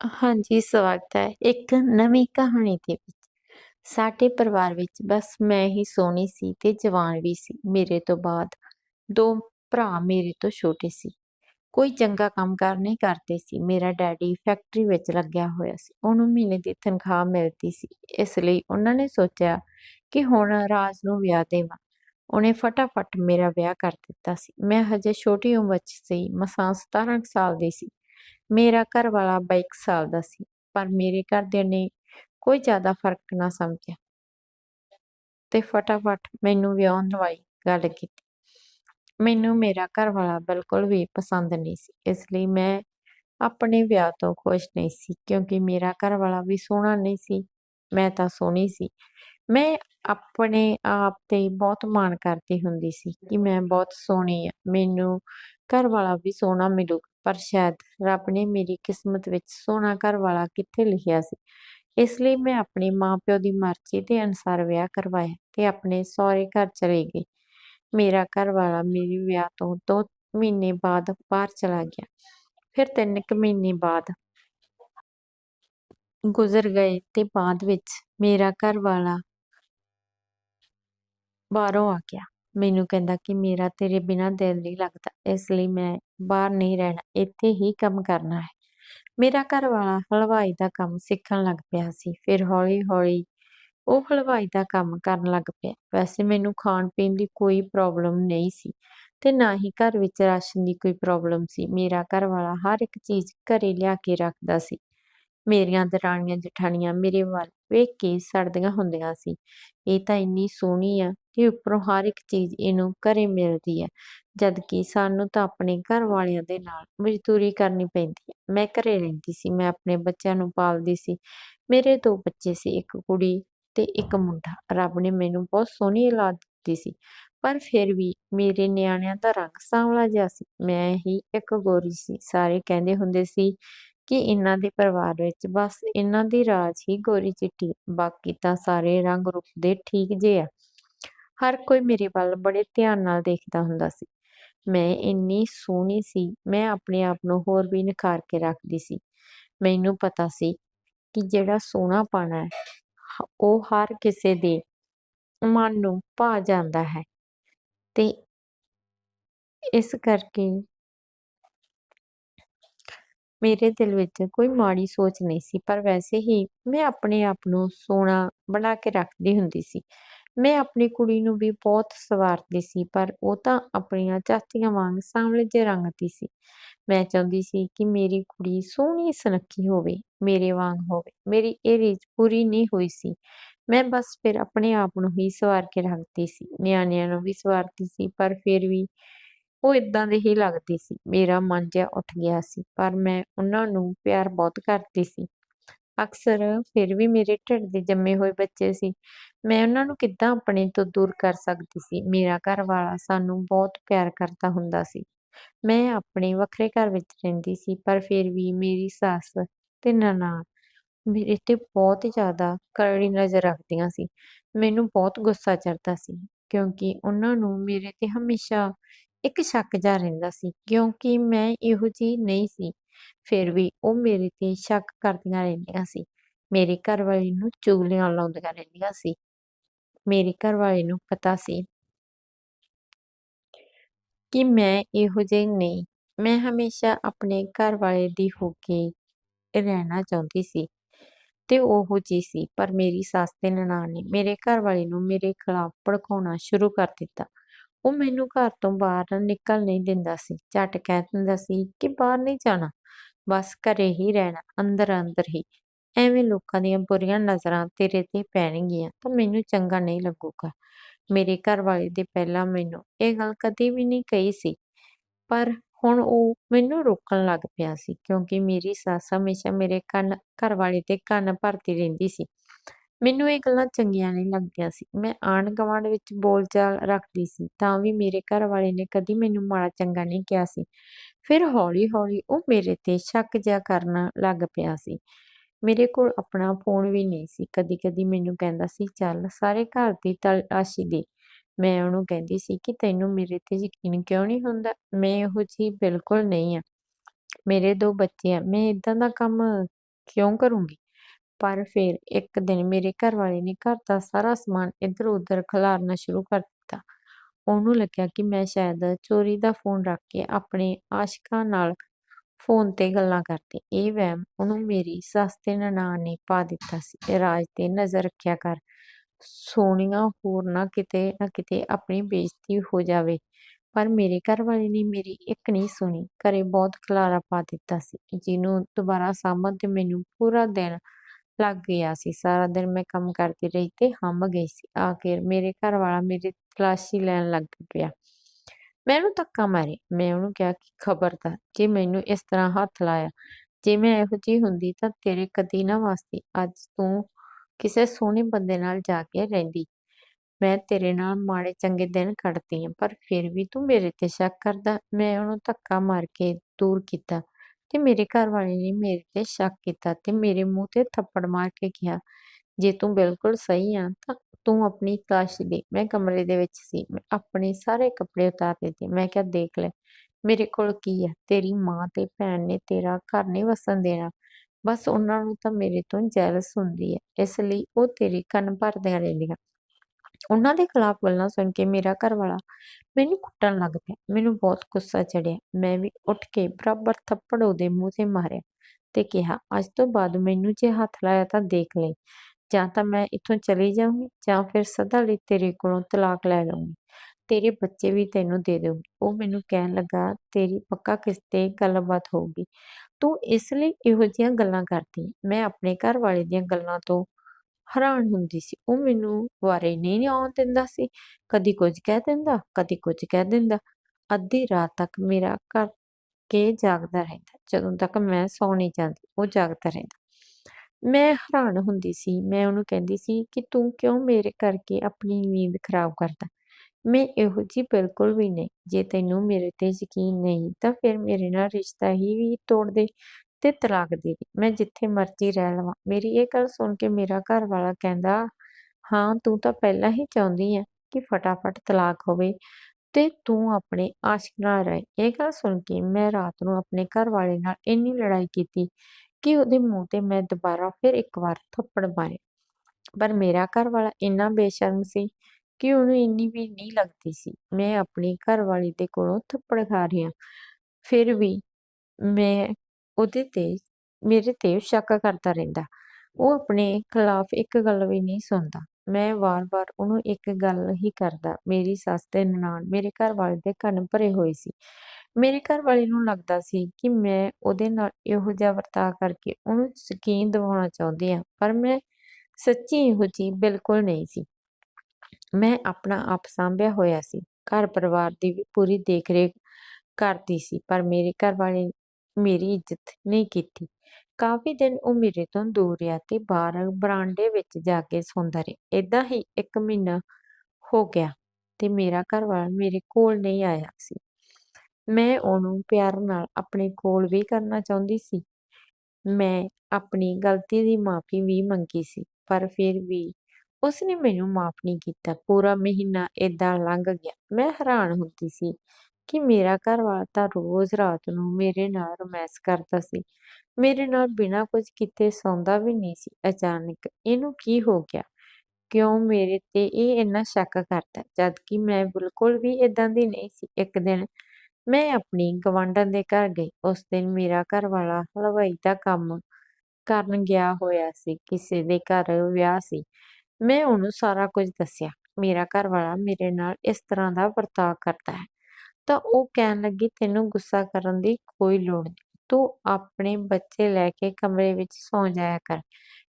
ਹਾਂਜੀ, ਸਵਾਗਤ ਹੈ ਇੱਕ ਨਵੀਂ ਕਹਾਣੀ ਦੇ ਵਿੱਚ। ਸਾਡੇ ਪਰਿਵਾਰ ਵਿੱਚ ਬਸ ਮੈਂ ਹੀ ਸੋਹਣੀ ਸੀ ਤੇ ਜਵਾਨ ਵੀ ਸੀ। ਮੇਰੇ ਤੋਂ ਬਾਅਦ ਦੋ ਭਰਾ ਮੇਰੇ ਤੋਂ ਛੋਟੇ ਸੀ। ਕੋਈ ਚੰਗਾ ਕੰਮ ਕੰਮਕਾਰ ਨਹੀਂ ਕਰਦੇ ਸੀ। ਮੇਰਾ ਡੈਡੀ ਫੈਕਟਰੀ ਵਿੱਚ ਲੱਗਿਆ ਹੋਇਆ ਸੀ। ਉਹਨੂੰ ਮਹੀਨੇ ਦੀ ਤਨਖਾਹ ਮਿਲਦੀ ਸੀ। ਇਸ ਲਈ ਉਹਨਾਂ ਨੇ ਸੋਚਿਆ ਕਿ ਹੁਣ ਰਾਜ ਨੂੰ ਵਿਆਹ ਦੇਵਾਂ। ਉਹਨੇ ਫਟਾਫਟ ਮੇਰਾ ਵਿਆਹ ਕਰ ਦਿੱਤਾ ਸੀ। ਮੈਂ ਹਜੇ ਛੋਟੀ ਉਮਰ 'ਚ ਸੀ, ਮਸਾਂ 17 ਕੁ ਸਾਲ ਦੀ ਸੀ। ਮੇਰਾ ਘਰਵਾਲਾ 22 ਸਾਲ ਦਾ ਸੀ, ਪਰ ਮੇਰੇ ਘਰਦਿਆਂ ਨੇ ਕੋਈ ਜ਼ਿਆਦਾ ਫ਼ਰਕ ਨਾ ਸਮਝਿਆ ਤੇ ਫਟਾਫਟ ਮੈਨੂੰ ਵਿਆਹੁਣ ਵਾਲੀ ਗੱਲ ਕੀਤੀ। ਮੈਨੂੰ ਮੇਰਾ ਘਰਵਾਲਾ ਬਿਲਕੁਲ ਵੀ ਪਸੰਦ ਨਹੀਂ ਸੀ, ਇਸ ਲਈ ਮੈਂ ਆਪਣੇ ਵਿਆਹ ਤੋਂ ਖੁਸ਼ ਨਹੀਂ ਸੀ ਕਿਉਂਕਿ ਮੇਰਾ ਘਰਵਾਲਾ ਵੀ ਸੋਹਣਾ ਨਹੀਂ ਸੀ, ਮੈਂ ਤਾਂ ਸੋਹਣੀ ਸੀ। ਮੈਂ ਆਪਣੇ ਆਪ ਤੇ ਬਹੁਤ ਮਾਣ ਕਰਦੀ ਹੁੰਦੀ ਸੀ ਕਿ ਮੈਂ ਬਹੁਤ ਸੋਹਣੀ ਆ, ਮੈਨੂੰ ਘਰ ਵਾਲਾ ਵੀ ਸੋਹਣਾ ਮਿਲੂਗਾ, ਪਰ ਸ਼ਾਇਦ ਰੱਬ ਨੇ ਮੇਰੀ ਕਿਸਮਤ ਵਿੱਚ ਸੋਹਣਾ ਘਰ ਵਾਲਾ ਕਿੱਥੇ ਲਿਖਿਆ ਸੀ। ਇਸ ਲਈ ਮੈਂ ਆਪਣੇ ਮਾਂ-ਪਿਓ ਦੀ ਮਰਜ਼ੀ ਦੇ ਅਨੁਸਾਰ ਵਿਆਹ ਕਰਵਾਇਆ ਤੇ ਆਪਣੇ ਸਹੁਰੇ ਘਰ ਚਲੇ ਗਈ। ਮੇਰਾ ਘਰਵਾਲਾ ਮੇਰੇ ਵਿਆਹ ਤੋਂ 2 ਮਹੀਨੇ ਬਾਅਦ ਬਾਹਰ ਚਲਾ ਗਿਆ। ਫਿਰ 3 ਕੁ ਮਹੀਨੇ ਬਾਅਦ ਗੁਜ਼ਰ ਗਏ ਤੇ ਬਾਅਦ ਵਿੱਚ ਮੇਰਾ ਘਰਵਾਲਾ ਬਾਹਰੋਂ ਆ ਗਿਆ। ਮੈਨੂੰ ਕਹਿੰਦਾ ਕਿ ਮੇਰਾ ਤੇਰੇ ਬਿਨਾਂ ਦਿਲ ਨਹੀਂ ਲੱਗਦਾ, ਇਸ ਲਈ ਮੈਂ ਬਾਹਰ ਨਹੀਂ ਰਹਿਣਾ, ਇੱਥੇ ਹੀ ਕੰਮ ਕਰਨਾ ਹੈ। ਮੇਰਾ ਘਰ ਵਾਲਾ ਹਲਵਾਈ ਦਾ ਕੰਮ ਸਿੱਖਣ ਲੱਗ ਪਿਆ ਸੀ। ਫਿਰ ਹੌਲੀ-ਹੌਲੀ ਉਹ ਹਲਵਾਈ ਦਾ ਕੰਮ ਕਰਨ ਲੱਗ ਪਿਆ। ਵੈਸੇ ਮੈਨੂੰ ਖਾਣ-ਪੀਣ ਦੀ ਕੋਈ ਪ੍ਰੋਬਲਮ ਨਹੀਂ ਸੀ ਤੇ ਨਾ ਹੀ ਘਰ ਵਿੱਚ ਰਾਸ਼ਨ ਦੀ ਕੋਈ ਪ੍ਰੋਬਲਮ ਸੀ। ਮੇਰਾ ਘਰ ਵਾਲਾ ਹਰ ਇੱਕ ਚੀਜ਼ ਘਰੇ ਲਿਆ ਕੇ ਰੱਖਦਾ ਸੀ। ਮੇਰੀਆਂ ਦਰਾਣੀਆਂ-ਜਠਾਣੀਆਂ ਮੇਰੇ ਵੱਲ ਵੇਖ ਕੇ ਸੜਦੀਆਂ ਹੁੰਦੀਆਂ ਸੀ, ਇਹ ਤਾਂ ਇੰਨੀ ਸੋਹਣੀ ਆ ਤੇ ਉੱਪਰੋਂ ਹਰ ਇੱਕ ਚੀਜ਼ ਇਹਨੂੰ ਘਰੇ ਮਿਲਦੀ ਆ, ਜਦਕਿ ਸਾਨੂੰ ਤਾਂ ਆਪਣੇ ਘਰਵਾਲਿਆਂ ਦੇ ਨਾਲ ਮਜ਼ਦੂਰੀ ਕਰਨੀ ਪੈਂਦੀ ਆ। ਮੈਂ ਘਰੇ ਰਹਿੰਦੀ ਸੀ, ਮੈਂ ਆਪਣੇ ਬੱਚਿਆਂ ਨੂੰ ਪਾਲਦੀ ਸੀ। ਮੇਰੇ ਦੋ ਬੱਚੇ ਸੀ, ਇੱਕ ਕੁੜੀ ਤੇ ਇੱਕ ਮੁੰਡਾ। ਰੱਬ ਨੇ ਮੈਨੂੰ ਬਹੁਤ ਸੋਹਣੀ ਔਲਾਦ ਦਿੱਤੀ ਸੀ, ਪਰ ਫਿਰ ਵੀ ਮੇਰੇ ਨਿਆਣਿਆਂ ਦਾ ਰੰਗ ਸਾਂਵਲਾ ਜਿਹਾ ਸੀ। ਮੈਂ ਹੀ ਇੱਕ ਗੋਰੀ ਸੀ। ਸਾਰੇ ਕਹਿੰਦੇ ਹੁੰਦੇ ਸੀ ਕਿ ਇਹਨਾਂ ਦੇ ਪਰਿਵਾਰ ਵਿੱਚ ਬਸ ਇਹਨਾਂ ਦੀ ਰਾਜ ਹੀ ਗੋਰੀ-ਚਿੱਟੀ, ਬਾਕੀ ਤਾਂ ਸਾਰੇ ਰੰਗ-ਰੂਪ ਦੇ ਠੀਕ ਜਿਹੇ ਆ। ਹਰ ਕੋਈ ਮੇਰੇ ਵੱਲ ਬੜੇ ਧਿਆਨ ਨਾਲ ਦੇਖਦਾ ਹੁੰਦਾ ਸੀ। ਮੈਂ ਇੰਨੀ ਸੋਹਣੀ ਸੀ, ਮੈਂ ਆਪਣੇ ਆਪ ਨੂੰ ਹੋਰ ਵੀ ਨਿਖਾਰ ਕੇ ਰੱਖਦੀ ਸੀ। ਮੈਨੂੰ ਪਤਾ ਸੀ ਕਿ ਜਿਹੜਾ ਸੋਹਣਾਪਣ ਹੈ, ਉਹ ਹਰ ਕਿਸੇ ਦੇ ਮਨ ਨੂੰ ਭਾ ਜਾਂਦਾ ਹੈ ਤੇ ਇਸ ਕਰਕੇ ਮੇਰੇ ਦਿਲ ਵਿੱਚ ਕੋਈ ਮਾੜੀ ਸੋਚ ਨਹੀਂ ਸੀ, ਪਰ ਵੈਸੇ ਹੀ ਮੈਂ ਆਪਣੇ ਆਪ ਨੂੰ ਸੋਹਣਾ ਬਣਾ ਕੇ ਰੱਖਦੀ ਹੁੰਦੀ ਸੀ। ਮੈਂ ਆਪਣੀ ਕੁੜੀ ਨੂੰ ਵੀ ਬਹੁਤ ਸਵਾਰਦੀ ਸੀ, ਪਰ ਉਹ ਤਾਂ ਆਪਣੀਆਂ ਚਾਚੀਆਂ ਵਾਂਗ ਸਾਂਵਲੇ ਜਿਹੇ ਰੰਗ ਦੀ ਸੀ। ਮੈਂ ਚਾਹੁੰਦੀ ਸੀ ਕਿ ਮੇਰੀ ਕੁੜੀ ਸੋਹਣੀ-ਸੁਨੱਖੀ ਹੋਵੇ, ਮੇਰੇ ਵਾਂਗ ਹੋਵੇ। ਮੇਰੀ ਇਹ ਰੀਝ ਪੂਰੀ ਨਹੀਂ ਹੋਈ ਸੀ। ਮੈਂ ਬਸ ਫਿਰ ਆਪਣੇ ਆਪ ਨੂੰ ਹੀ ਸਵਾਰ ਕੇ ਰੱਖਦੀ ਸੀ, ਨਿਆਣਿਆਂ ਨੂੰ ਵੀ ਸਵਾਰਦੀ ਸੀ, ਪਰ ਫਿਰ ਵੀ ਉਹ ਏਦਾਂ ਦੇ ਹੀ ਲੱਗਦੀ ਸੀ। ਮੇਰਾ ਮਨ ਜਿਹਾ ਉੱਠ ਗਿਆ ਸੀ, ਪਰ ਮੈਂ ਉਹਨਾਂ ਨੂੰ ਪਿਆਰ ਬਹੁਤ ਕਰਦੀ ਸੀ। ਅਕਸਰ ਫਿਰ ਵੀ ਮੇਰੇ ਢਿੱਡ ਦੇ ਜੰਮੇ ਹੋਏ ਬੱਚੇ ਸੀ, ਮੈਂ ਉਹਨਾਂ ਨੂੰ ਕਿੱਦਾਂ ਆਪਣੇ ਤੋਂ ਦੂਰ ਕਰ ਸਕਦੀ ਸੀ। ਮੇਰਾ ਘਰਵਾਲਾ ਸਾਨੂੰ ਬਹੁਤ ਪਿਆਰ ਕਰਦਾ ਹੁੰਦਾ ਸੀ। ਮੈਂ ਆਪਣੇ ਵੱਖਰੇ ਘਰ ਵਿੱਚ ਰਹਿੰਦੀ ਸੀ, ਪਰ ਫਿਰ ਵੀ ਮੇਰੀ ਸੱਸ ਤੇ ਨਨਾਣ ਮੇਰੇ ਤੇ ਬਹੁਤ ਜ਼ਿਆਦਾ ਕਰੜੀ ਨਜ਼ਰ ਰੱਖਦੀਆਂ ਸੀ। ਮੈਨੂੰ ਬਹੁਤ ਗੁੱਸਾ ਚੜ੍ਹਦਾ ਸੀ, ਕਿਉਂਕਿ ਉਹਨਾਂ ਨੂੰ ਮੇਰੇ ਤੇ ਹਮੇਸ਼ਾ ਇੱਕ ਸ਼ੱਕ ਜਾ ਰਹਿੰਦਾ ਸੀ, ਕਿਉਂਕਿ ਮੈਂ ਇਹੋ ਜਿਹੀ ਨਹੀਂ ਸੀ। ਫਿਰ ਵੀ ਉਹ ਮੇਰੇ ਤੇ ਸ਼ੱਕ ਕਰਦੀਆਂ ਰਹਿੰਦੀਆਂ ਸੀ। ਮੇਰੇ ਘਰਵਾਲੇ ਨੂੰ ਚੁਗਲੀਆਂ ਲਾਉਂਦੀਆਂ ਰਹਿੰਦੀਆਂ ਸੀ। ਮੇਰੇ ਘਰਵਾਲੇ ਨੂੰ ਪਤਾ ਸੀ ਕਿ ਮੈਂ ਇਹੋ ਜਿਹੀ ਨਹੀਂ, ਮੈਂ ਹਮੇਸ਼ਾ ਆਪਣੇ ਘਰ ਵਾਲੇ ਦੀ ਹੋ ਕੇ ਰਹਿਣਾ ਚਾਹੁੰਦੀ ਸੀ ਤੇ ਉਹੋ ਜਿਹੀ ਸੀ, ਪਰ ਮੇਰੀ ਸੱਸ ਤੇ ਨਨਾਣ ਨੇ ਮੇਰੇ ਘਰਵਾਲੇ ਨੂੰ ਮੇਰੇ ਖਿਲਾਫ ਭੜਕਾਉਣਾ ਸ਼ੁਰੂ ਕਰ ਦਿੱਤਾ। ਉਹ ਮੈਨੂੰ ਘਰ ਤੋਂ ਬਾਹਰ ਨਿਕਲ ਨਹੀਂ ਦਿੰਦਾ ਸੀ, ਝੱਟ ਕਹਿ ਦਿੰਦਾ ਸੀ ਕਿ ਬਾਹਰ ਨਹੀਂ ਜਾਣਾ, ਬਸ ਘਰੇ ਹੀ ਰਹਿਣਾ, ਅੰਦਰ-ਅੰਦਰ ਹੀ। ਐਵੇਂ ਲੋਕਾਂ ਦੀਆਂ ਬੁਰੀਆਂ ਨਜ਼ਰਾਂ ਤੇਰੇ ਤੇ ਪੈਣਗੀਆਂ ਤਾਂ ਮੈਨੂੰ ਚੰਗਾ ਨਹੀਂ ਲੱਗੂਗਾ। ਮੇਰੇ ਘਰਵਾਲੇ ਦੇ ਪਹਿਲਾਂ ਮੈਨੂੰ ਇਹ ਗੱਲ ਕਦੇ ਵੀ ਨਹੀਂ ਕਹੀ ਸੀ, ਪਰ ਹੁਣ ਉਹ ਮੈਨੂੰ ਰੋਕਣ ਲੱਗ ਪਿਆ ਸੀ, ਕਿਉਂਕਿ ਮੇਰੀ ਸੱਸ ਹਮੇਸ਼ਾ ਮੇਰੇ ਕੰਨ ਘਰ ਵਾਲੇ ਦੇ ਕੰਨ ਭਰਦੀ ਰਹਿੰਦੀ ਸੀ। ਮੈਨੂੰ ਇਹ ਗੱਲਾਂ ਚੰਗੀਆਂ ਨਹੀਂ ਲੱਗਦੀਆਂ ਸੀ। ਮੈਂ ਆਂਢ-ਗੁਆਂਢ ਵਿੱਚ ਬੋਲ-ਚਾਲ ਰੱਖਦੀ ਸੀ, ਤਾਂ ਵੀ ਮੇਰੇ ਘਰ ਵਾਲੇ ਨੇ ਕਦੀ ਮੈਨੂੰ ਮਾੜਾ-ਚੰਗਾ ਨਹੀਂ ਕਿਹਾ ਸੀ। ਫਿਰ ਹੌਲੀ-ਹੌਲੀ ਉਹ ਮੇਰੇ ਤੇ ਸ਼ੱਕ ਜਿਹਾ ਕਰਨ ਲੱਗ ਪਿਆ ਸੀ। ਮੇਰੇ ਕੋਲ ਆਪਣਾ ਫ਼ੋਨ ਵੀ ਨਹੀਂ ਸੀ। ਕਦੀ-ਕਦੀ ਮੈਨੂੰ ਕਹਿੰਦਾ ਸੀ, "ਚੱਲ ਸਾਰੇ ਘਰ ਦੀ ਤਲਾਸ਼ੀ ਦੇ।" ਮੈਂ ਉਹਨੂੰ ਕਹਿੰਦੀ ਸੀ ਕਿ ਤੈਨੂੰ ਮੇਰੇ ਤੇ ਯਕੀਨ ਕਿਉਂ ਨਹੀਂ ਹੁੰਦਾ? ਮੈਂ ਇਹੋ ਜਿਹੀ ਬਿਲਕੁਲ ਨਹੀਂ ਆ। ਮੇਰੇ ਦੋ ਬੱਚੇ ਆ, ਮੈਂ ਏਦਾਂ ਦਾ ਕੰਮ ਕਿਉਂ ਕਰੂੰਗੀ ਪਰ ਫਿਰ ਇੱਕ ਦਿਨ ਮੇਰੇ ਘਰਵਾਲੇ ਨੇ ਘਰ ਦਾ ਸਾਰਾ ਸਮਾਨ ਇੱਧਰ-ਉੱਧਰ ਖਿਲਾਰਨਾ ਸ਼ੁਰੂ ਕਰ ਦਿੱਤਾ। ਉਹਨੂੰ ਲੱਗਿਆ ਕਿ ਮੈਂ ਸ਼ਾਇਦ ਚੋਰੀ ਦਾ ਫ਼ੋਨ ਰੱਖ ਕੇ ਆਪਣੇ ਆਸ਼ਿਕਾਂ ਨਾਲ ਫ਼ੋਨ 'ਤੇ ਗੱਲਾਂ ਕਰਦੀ। ਇਹ ਵਹਿਮ ਉਹਨੂੰ ਮੇਰੀ ਸੱਸ ਤੇ ਨਨਾਣ ਨੇ ਪਾ ਦਿੱਤਾ ਸੀ। ਰਾਜ 'ਤੇ ਨਜ਼ਰ ਰੱਖਿਆ ਕਰ, ਸੋਹਣੀਆਂ ਹੋਰ ਨਾ ਕਿਤੇ ਨਾ ਕਿਤੇ ਆਪਣੀ ਬੇਇੱਜ਼ਤੀ ਹੋ ਜਾਵੇ। ਪਰ ਮੇਰੇ ਘਰਵਾਲੇ ਨੇ ਮੇਰੀ ਇੱਕ ਨਹੀਂ ਸੁਣੀ। ਘਰੇ ਬਹੁਤ ਖਲਾਰਾ ਪਾ ਦਿੱਤਾ ਸੀ, ਜਿਹਨੂੰ ਦੁਬਾਰਾ ਸਾਂਭਣ 'ਤੇ ਮੈਨੂੰ ਪੂਰਾ ਦਿਨ ਲੱਗ ਗਿਆ ਸੀ। ਸਾਰਾ ਦਿਨ ਮੈਂ ਕੰਮ ਕਰਦੀ ਰਹੀ ਤੇ ਹੰਭ ਗਈ ਸੀ। ਆਖ਼ਿਰ ਮੇਰੇ ਘਰ ਵਾਲਾ ਮੇਰੀ ਤਲਾਸ਼ੀ ਲੈਣ ਲੱਗ ਪਿਆ। ਮੈਂ ਧੱਕਾ ਮਾਰੀ ਮੈਂ ਉਹਨੂੰ ਕਿਹਾ ਕਿ ਖ਼ਬਰਦਾਰ, ਜੇ ਮੈਨੂੰ ਇਸ ਤਰ੍ਹਾਂ ਹੱਥ ਲਾਇਆ। ਜੇ ਮੈਂ ਇਹੋ ਜਿਹੀ ਹੁੰਦੀ ਤਾਂ ਤੇਰੇ ਕਦੀ ਨਾ ਵਾਸਤੀ ਅੱਜ ਤੂੰ ਕਿਸੇ ਸੋਹਣੇ ਬੰਦੇ ਨਾਲ ਜਾ ਕੇ ਰਹਿੰਦੀ। ਮੈਂ ਤੇਰੇ ਨਾਲ ਮਾੜੇ-ਚੰਗੇ ਦਿਨ ਕੱਟਦੀ ਹਾਂ ਪਰ ਫਿਰ ਵੀ ਤੂੰ ਮੇਰੇ 'ਤੇ ਸ਼ੱਕ ਕਰਦਾ। ਮੈਂ ਉਹਨੂੰ ਧੱਕਾ ਮਾਰ ਕੇ ਦੂਰ ਕੀਤਾ ਤੇ ਮੇਰੇ ਘਰਵਾਲੇ ਨੇ ਮੇਰੇ 'ਤੇ ਸ਼ੱਕ ਕੀਤਾ ਤੇ ਮੇਰੇ ਮੂੰਹ 'ਤੇ ਥੱਪੜ ਮਾਰ ਕੇ ਕਿਹਾ, ਜੇ ਤੂੰ ਬਿਲਕੁਲ ਸਹੀ ਆ ਤਾਂ ਤੂੰ ਆਪਣੀ ਤਲਾਸ਼ੀ ਦੇ। ਮੈਂ ਕਮਰੇ ਦੇ ਵਿੱਚ ਸੀ। ਮੈਂ ਆਪਣੇ ਸਾਰੇ ਕੱਪੜੇ ਉਤਾਰ ਦਿੱਤੇ। ਮੈਂ ਕਿਹਾ, ਦੇਖ ਲੈ, ਮੇਰੇ ਕੋਲ ਕੀ ਆ। ਤੇਰੀ ਮਾਂ ਤੇ ਭੈਣ ਨੇ ਤੇਰਾ ਘਰ ਨਹੀਂ ਵਸਣ ਦੇਣਾ। ਬਸ ਉਹਨਾਂ ਨੂੰ ਤਾਂ ਮੇਰੇ ਤੋਂ ਜੈਲਸ ਹੁੰਦੀ ਹੈ ਇਸ ਲਈ ਉਹ ਤੇਰੇ ਕੰਨ ਭਰਦੀਆਂ ਰਹਿੰਦੀਆਂ। ਉਹਨਾਂ ਦੇ ਖਿਲਾਫ਼ ਗੱਲਾਂ ਸੁਣ ਕੇ ਮੇਰਾ ਘਰਵਾਲਾ ਮੈਨੂੰ ਕੁੱਟਣ ਲੱਗ ਪਿਆ। ਮੈਨੂੰ ਬਹੁਤ ਗੁੱਸਾ ਚੜ੍ਹਿਆ। ਮੈਂ ਵੀ ਉੱਠ ਕੇ ਬਰਾਬਰ ਥੱਪੜ ਉਹਦੇ ਮੂੰਹ 'ਤੇ ਮਾਰਿਆ ਤੇ ਕਿਹਾ, ਅੱਜ ਤੋਂ ਬਾਅਦ ਮੈਨੂੰ ਜੇ ਹੱਥ ਲਾਇਆ ਤਾਂ ਦੇਖ ਲਈਂ, ਜਾਂ ਤਾਂ ਮੈਂ ਇੱਥੋਂ ਚਲੀ ਜਾਊਂਗੀ ਜਾਂ ਫਿਰ ਸਦਾ ਲਈ ਤੇਰੇ ਕੋਲੋਂ ਤਲਾਕ ਲੈ ਲਊਂਗੀ। ਤੇਰੇ ਬੱਚੇ ਵੀ ਤੈਨੂੰ ਦੇ ਦਊਂਗੀ। ਉਹ ਮੈਨੂੰ ਕਹਿਣ ਲੱਗਾ, ਤੇਰੀ ਪੱਕਾ ਕਿਸ 'ਤੇ ਗੱਲਬਾਤ ਹੋਊਗੀ। ਤੂੰ ਇਸ ਲਈ ਇਹੋ ਜਿਹੀਆਂ ਗੱਲਾਂ ਕਰਦੀ ਮੈਂ ਆਪਣੇ ਘਰ ਵਾਲੇ ਦੀਆਂ ਗੱਲਾਂ ਤੋਂ ਹੈਰਾਨ ਹੁੰਦੀ ਸੀ। ਉਹ ਮੈਨੂੰ ਵਾਰੇ ਨਹੀਂ ਆਉਣ ਦਿੰਦਾ ਸੀ। ਕਦੀ ਕੁਝ ਕਹਿ ਦਿੰਦਾ, ਕਦੀ ਕੁਝ ਕਹਿ ਦਿੰਦਾ। ਅੱਧੀ ਰਾਤ ਤੱਕ ਮੇਰਾ ਘਰ ਕੇ ਜਾਗਦਾ ਰਹਿੰਦਾ। ਜਦੋਂ ਤੱਕ ਮੈਂ ਸੌ ਨਹੀਂ ਜਾਂਦੀ, ਉਹ ਜਾਗਦਾ ਰਹਿੰਦਾ। ਮੈਂ ਹੈਰਾਨ ਹੁੰਦੀ ਸੀ। ਮੈਂ ਉਹਨੂੰ ਕਹਿੰਦੀ ਸੀ ਕਿ ਤੂੰ ਕਿਉਂ ਮੇਰੇ ਕਰਕੇ ਆਪਣੀ ਨੀਂਦ ਖ਼ਰਾਬ ਕਰਦਾ। ਮੈਂ ਇਹੋ ਜਿਹੀ ਬਿਲਕੁਲ ਵੀ ਨਹੀਂ। ਜੇ ਤੈਨੂੰ ਮੇਰੇ 'ਤੇ ਯਕੀਨ ਨਹੀਂ ਤਾਂ ਫਿਰ ਮੇਰੇ ਨਾਲ ਰਿਸ਼ਤਾ ਹੀ ਵੀ ਤੋੜ ਦੇ ਤੇ ਤਲਾਕ ਦੇ ਦੇ। ਮੈਂ ਜਿੱਥੇ ਮਰਜ਼ੀ ਰਹਿ ਲਵਾਂ। ਮੇਰੀ ਇਹ ਗੱਲ ਸੁਣ ਕੇ ਮੇਰਾ ਘਰ ਵਾਲਾ ਕਹਿੰਦਾ, ਹਾਂ ਤੂੰ ਤਾਂ ਪਹਿਲਾਂ ਹੀ ਚਾਹੁੰਦੀ ਆਂ ਕਿ ਫਟਾਫਟ ਤਲਾਕ ਹੋਵੇ ਤੇ ਤੂੰ ਆਪਣੇ ਆਸ਼ਿਕ ਨਾਲ ਰਹੇ। ਇਹ ਗੱਲ ਸੁਣ ਕੇ ਮੈਂ ਰਾਤ ਨੂੰ ਆਪਣੇ ਘਰਵਾਲੇ ਨਾਲ ਇੰਨੀ ਲੜਾਈ ਕੀਤੀ ਕਿ ਉਹਦੇ ਮੂੰਹ 'ਤੇ ਮੈਂ ਦੁਬਾਰਾ ਫਿਰ ਇੱਕ ਵਾਰ ਥੱਪੜ ਮਾਰਿਆ। ਪਰ ਮੇਰਾ ਘਰਵਾਲਾ ਇੰਨਾ ਬੇਸ਼ਰਮ ਸੀ ਕਿ ਉਹਨੂੰ ਇੰਨੀ ਵੀ ਨਹੀਂ ਲੱਗਦੀ ਸੀ। ਮੈਂ ਆਪਣੀ ਘਰਵਾਲੀ ਦੇ ਕੋਲੋਂ ਥੱਪੜ ਖਾ ਰਿਹਾ ਫਿਰ ਵੀ ਮੈਂ ਉਹਦੇ 'ਤੇ ਮੇਰੇ 'ਤੇ ਸ਼ੱਕ ਕਰਦਾ ਰਹਿੰਦਾ। ਉਹ ਆਪਣੇ ਖਿਲਾਫ਼ ਇੱਕ ਗੱਲ ਵੀ ਨਹੀਂ ਸੁਣਦਾ। ਮੈਂ ਵਾਰ-ਵਾਰ ਉਹਨੂੰ ਇੱਕ ਗੱਲ ਹੀ ਕਰਦਾ। ਮੇਰੀ ਸੱਸ ਤੇ ਨਨਾਣ ਮੇਰੇ ਘਰਵਾਲੇ ਦੇ ਕੰਨ ਭਰੇ ਹੋਏ ਸੀ। ਮੇਰੇ ਘਰਵਾਲੇ ਨੂੰ ਲੱਗਦਾ ਸੀ ਕਿ ਮੈਂ ਉਹਦੇ ਨਾਲ ਇਹੋ ਜਿਹਾ ਵਰਤਾਅ ਕਰਕੇ ਉਹਨੂੰ ਯਕੀਨ ਦਿਵਾਉਣਾ ਚਾਹੁੰਦੀ ਆਂ, ਪਰ ਮੈਂ ਸੱਚੀ ਇਹੋ ਜਿਹੀ ਬਿਲਕੁਲ ਨਹੀਂ ਸੀ। ਮੈਂ ਆਪਣਾ ਆਪ ਸਾਂਭਿਆ ਹੋਇਆ ਸੀ। ਘਰ-ਪਰਿਵਾਰ ਦੀ ਵੀ ਪੂਰੀ ਦੇਖ-ਰੇਖ ਕਰਦੀ ਸੀ, ਪਰ ਮੇਰੇ ਘਰਵਾਲੇ ਮੇਰੀ ਇੱਜ਼ਤ ਨਹੀਂ ਕੀਤੀ। ਕਾਫ਼ੀ ਦਿਨ ਉਹ ਮੇਰੇ ਤੋਂ ਦੂਰ ਰਿਹਾ ਤੇ ਬਾਹਰ ਬਰਾਂਡੇ ਵਿੱਚ ਜਾ ਕੇ ਸੌਂਦਾ ਰਿਹਾ। ਏਦਾਂ ਹੀ ਇੱਕ ਮਹੀਨਾ ਹੋ ਗਿਆ ਤੇ ਮੇਰਾ ਘਰਵਾਲਾ ਮੇਰੇ ਕੋਲ ਨਹੀਂ ਆਇਆ ਸੀ। ਮੈਂ ਉਹਨੂੰ ਪਿਆਰ ਨਾਲ ਆਪਣੇ ਕੋਲ ਵੀ ਕਰਨਾ ਚਾਹੁੰਦੀ ਸੀ। ਮੈਂ ਆਪਣੀ ਗ਼ਲਤੀ ਦੀ ਮਾਫ਼ੀ ਵੀ ਮੰਗੀ ਸੀ, ਪਰ ਫਿਰ ਵੀ ਉਸਨੇ ਮੈਨੂੰ ਮਾਫ਼ ਨਹੀਂ ਕੀਤਾ। ਪੂਰਾ ਮਹੀਨਾ ਏਦਾਂ ਲੰਘ ਗਿਆ। ਮੈਂ ਹੈਰਾਨ ਹੁੰਦੀ ਸੀ ਕਿ ਮੇਰਾ ਘਰਵਾਲਾ ਤਾਂ ਰੋਜ਼ ਰਾਤ ਨੂੰ ਮੇਰੇ ਨਾਲ ਰੋਮੈਂਸ ਕਰਦਾ ਸੀ। ਮੇਰੇ ਨਾਲ ਬਿਨਾਂ ਕੁਝ ਕੀਤੇ ਸੌਂਦਾ ਵੀ ਨਹੀਂ ਸੀ। ਅਚਾਨਕ ਇਹਨੂੰ ਕੀ ਹੋ ਗਿਆ? ਕਿਉਂ ਮੇਰੇ 'ਤੇ ਇਹ ਇੰਨਾ ਸ਼ੱਕ ਕਰਦਾ, ਜਦਕਿ ਮੈਂ ਬਿਲਕੁਲ ਵੀ ਏਦਾਂ ਦੀ ਨਹੀਂ ਸੀ। ਇੱਕ ਦਿਨ ਮੈਂ ਆਪਣੀ ਗਵਾਂਢਣ ਦੇ ਘਰ ਗਈ। ਉਸ ਦਿਨ ਮੇਰਾ ਘਰਵਾਲਾ ਹਲਵਾਈ ਦਾ ਕੰਮ ਕਰਨ ਗਿਆ ਹੋਇਆ ਸੀ। ਕਿਸੇ ਦੇ ਘਰ ਵਿਆਹ ਸੀ। ਮੈਂ ਉਹਨੂੰ ਸਾਰਾ ਕੁਝ ਦੱਸਿਆ। ਮੇਰਾ ਘਰਵਾਲਾ ਮੇਰੇ ਨਾਲ ਇਸ ਤਰ੍ਹਾਂ ਦਾ ਵਰਤਾਅ ਕਰਦਾ ਹੈ। ਤਾਂ ਉਹ ਕਹਿਣ ਲੱਗੀ, ਤੈਨੂੰ ਗੁੱਸਾ ਕਰਨ ਦੀ ਕੋਈ ਲੋੜ ਨਹੀਂ। ਤੂੰ ਆਪਣੇ ਬੱਚੇ ਲੈ ਕੇ ਕਮਰੇ ਵਿੱਚ ਸੌਂ ਜਾਇਆ ਕਰ,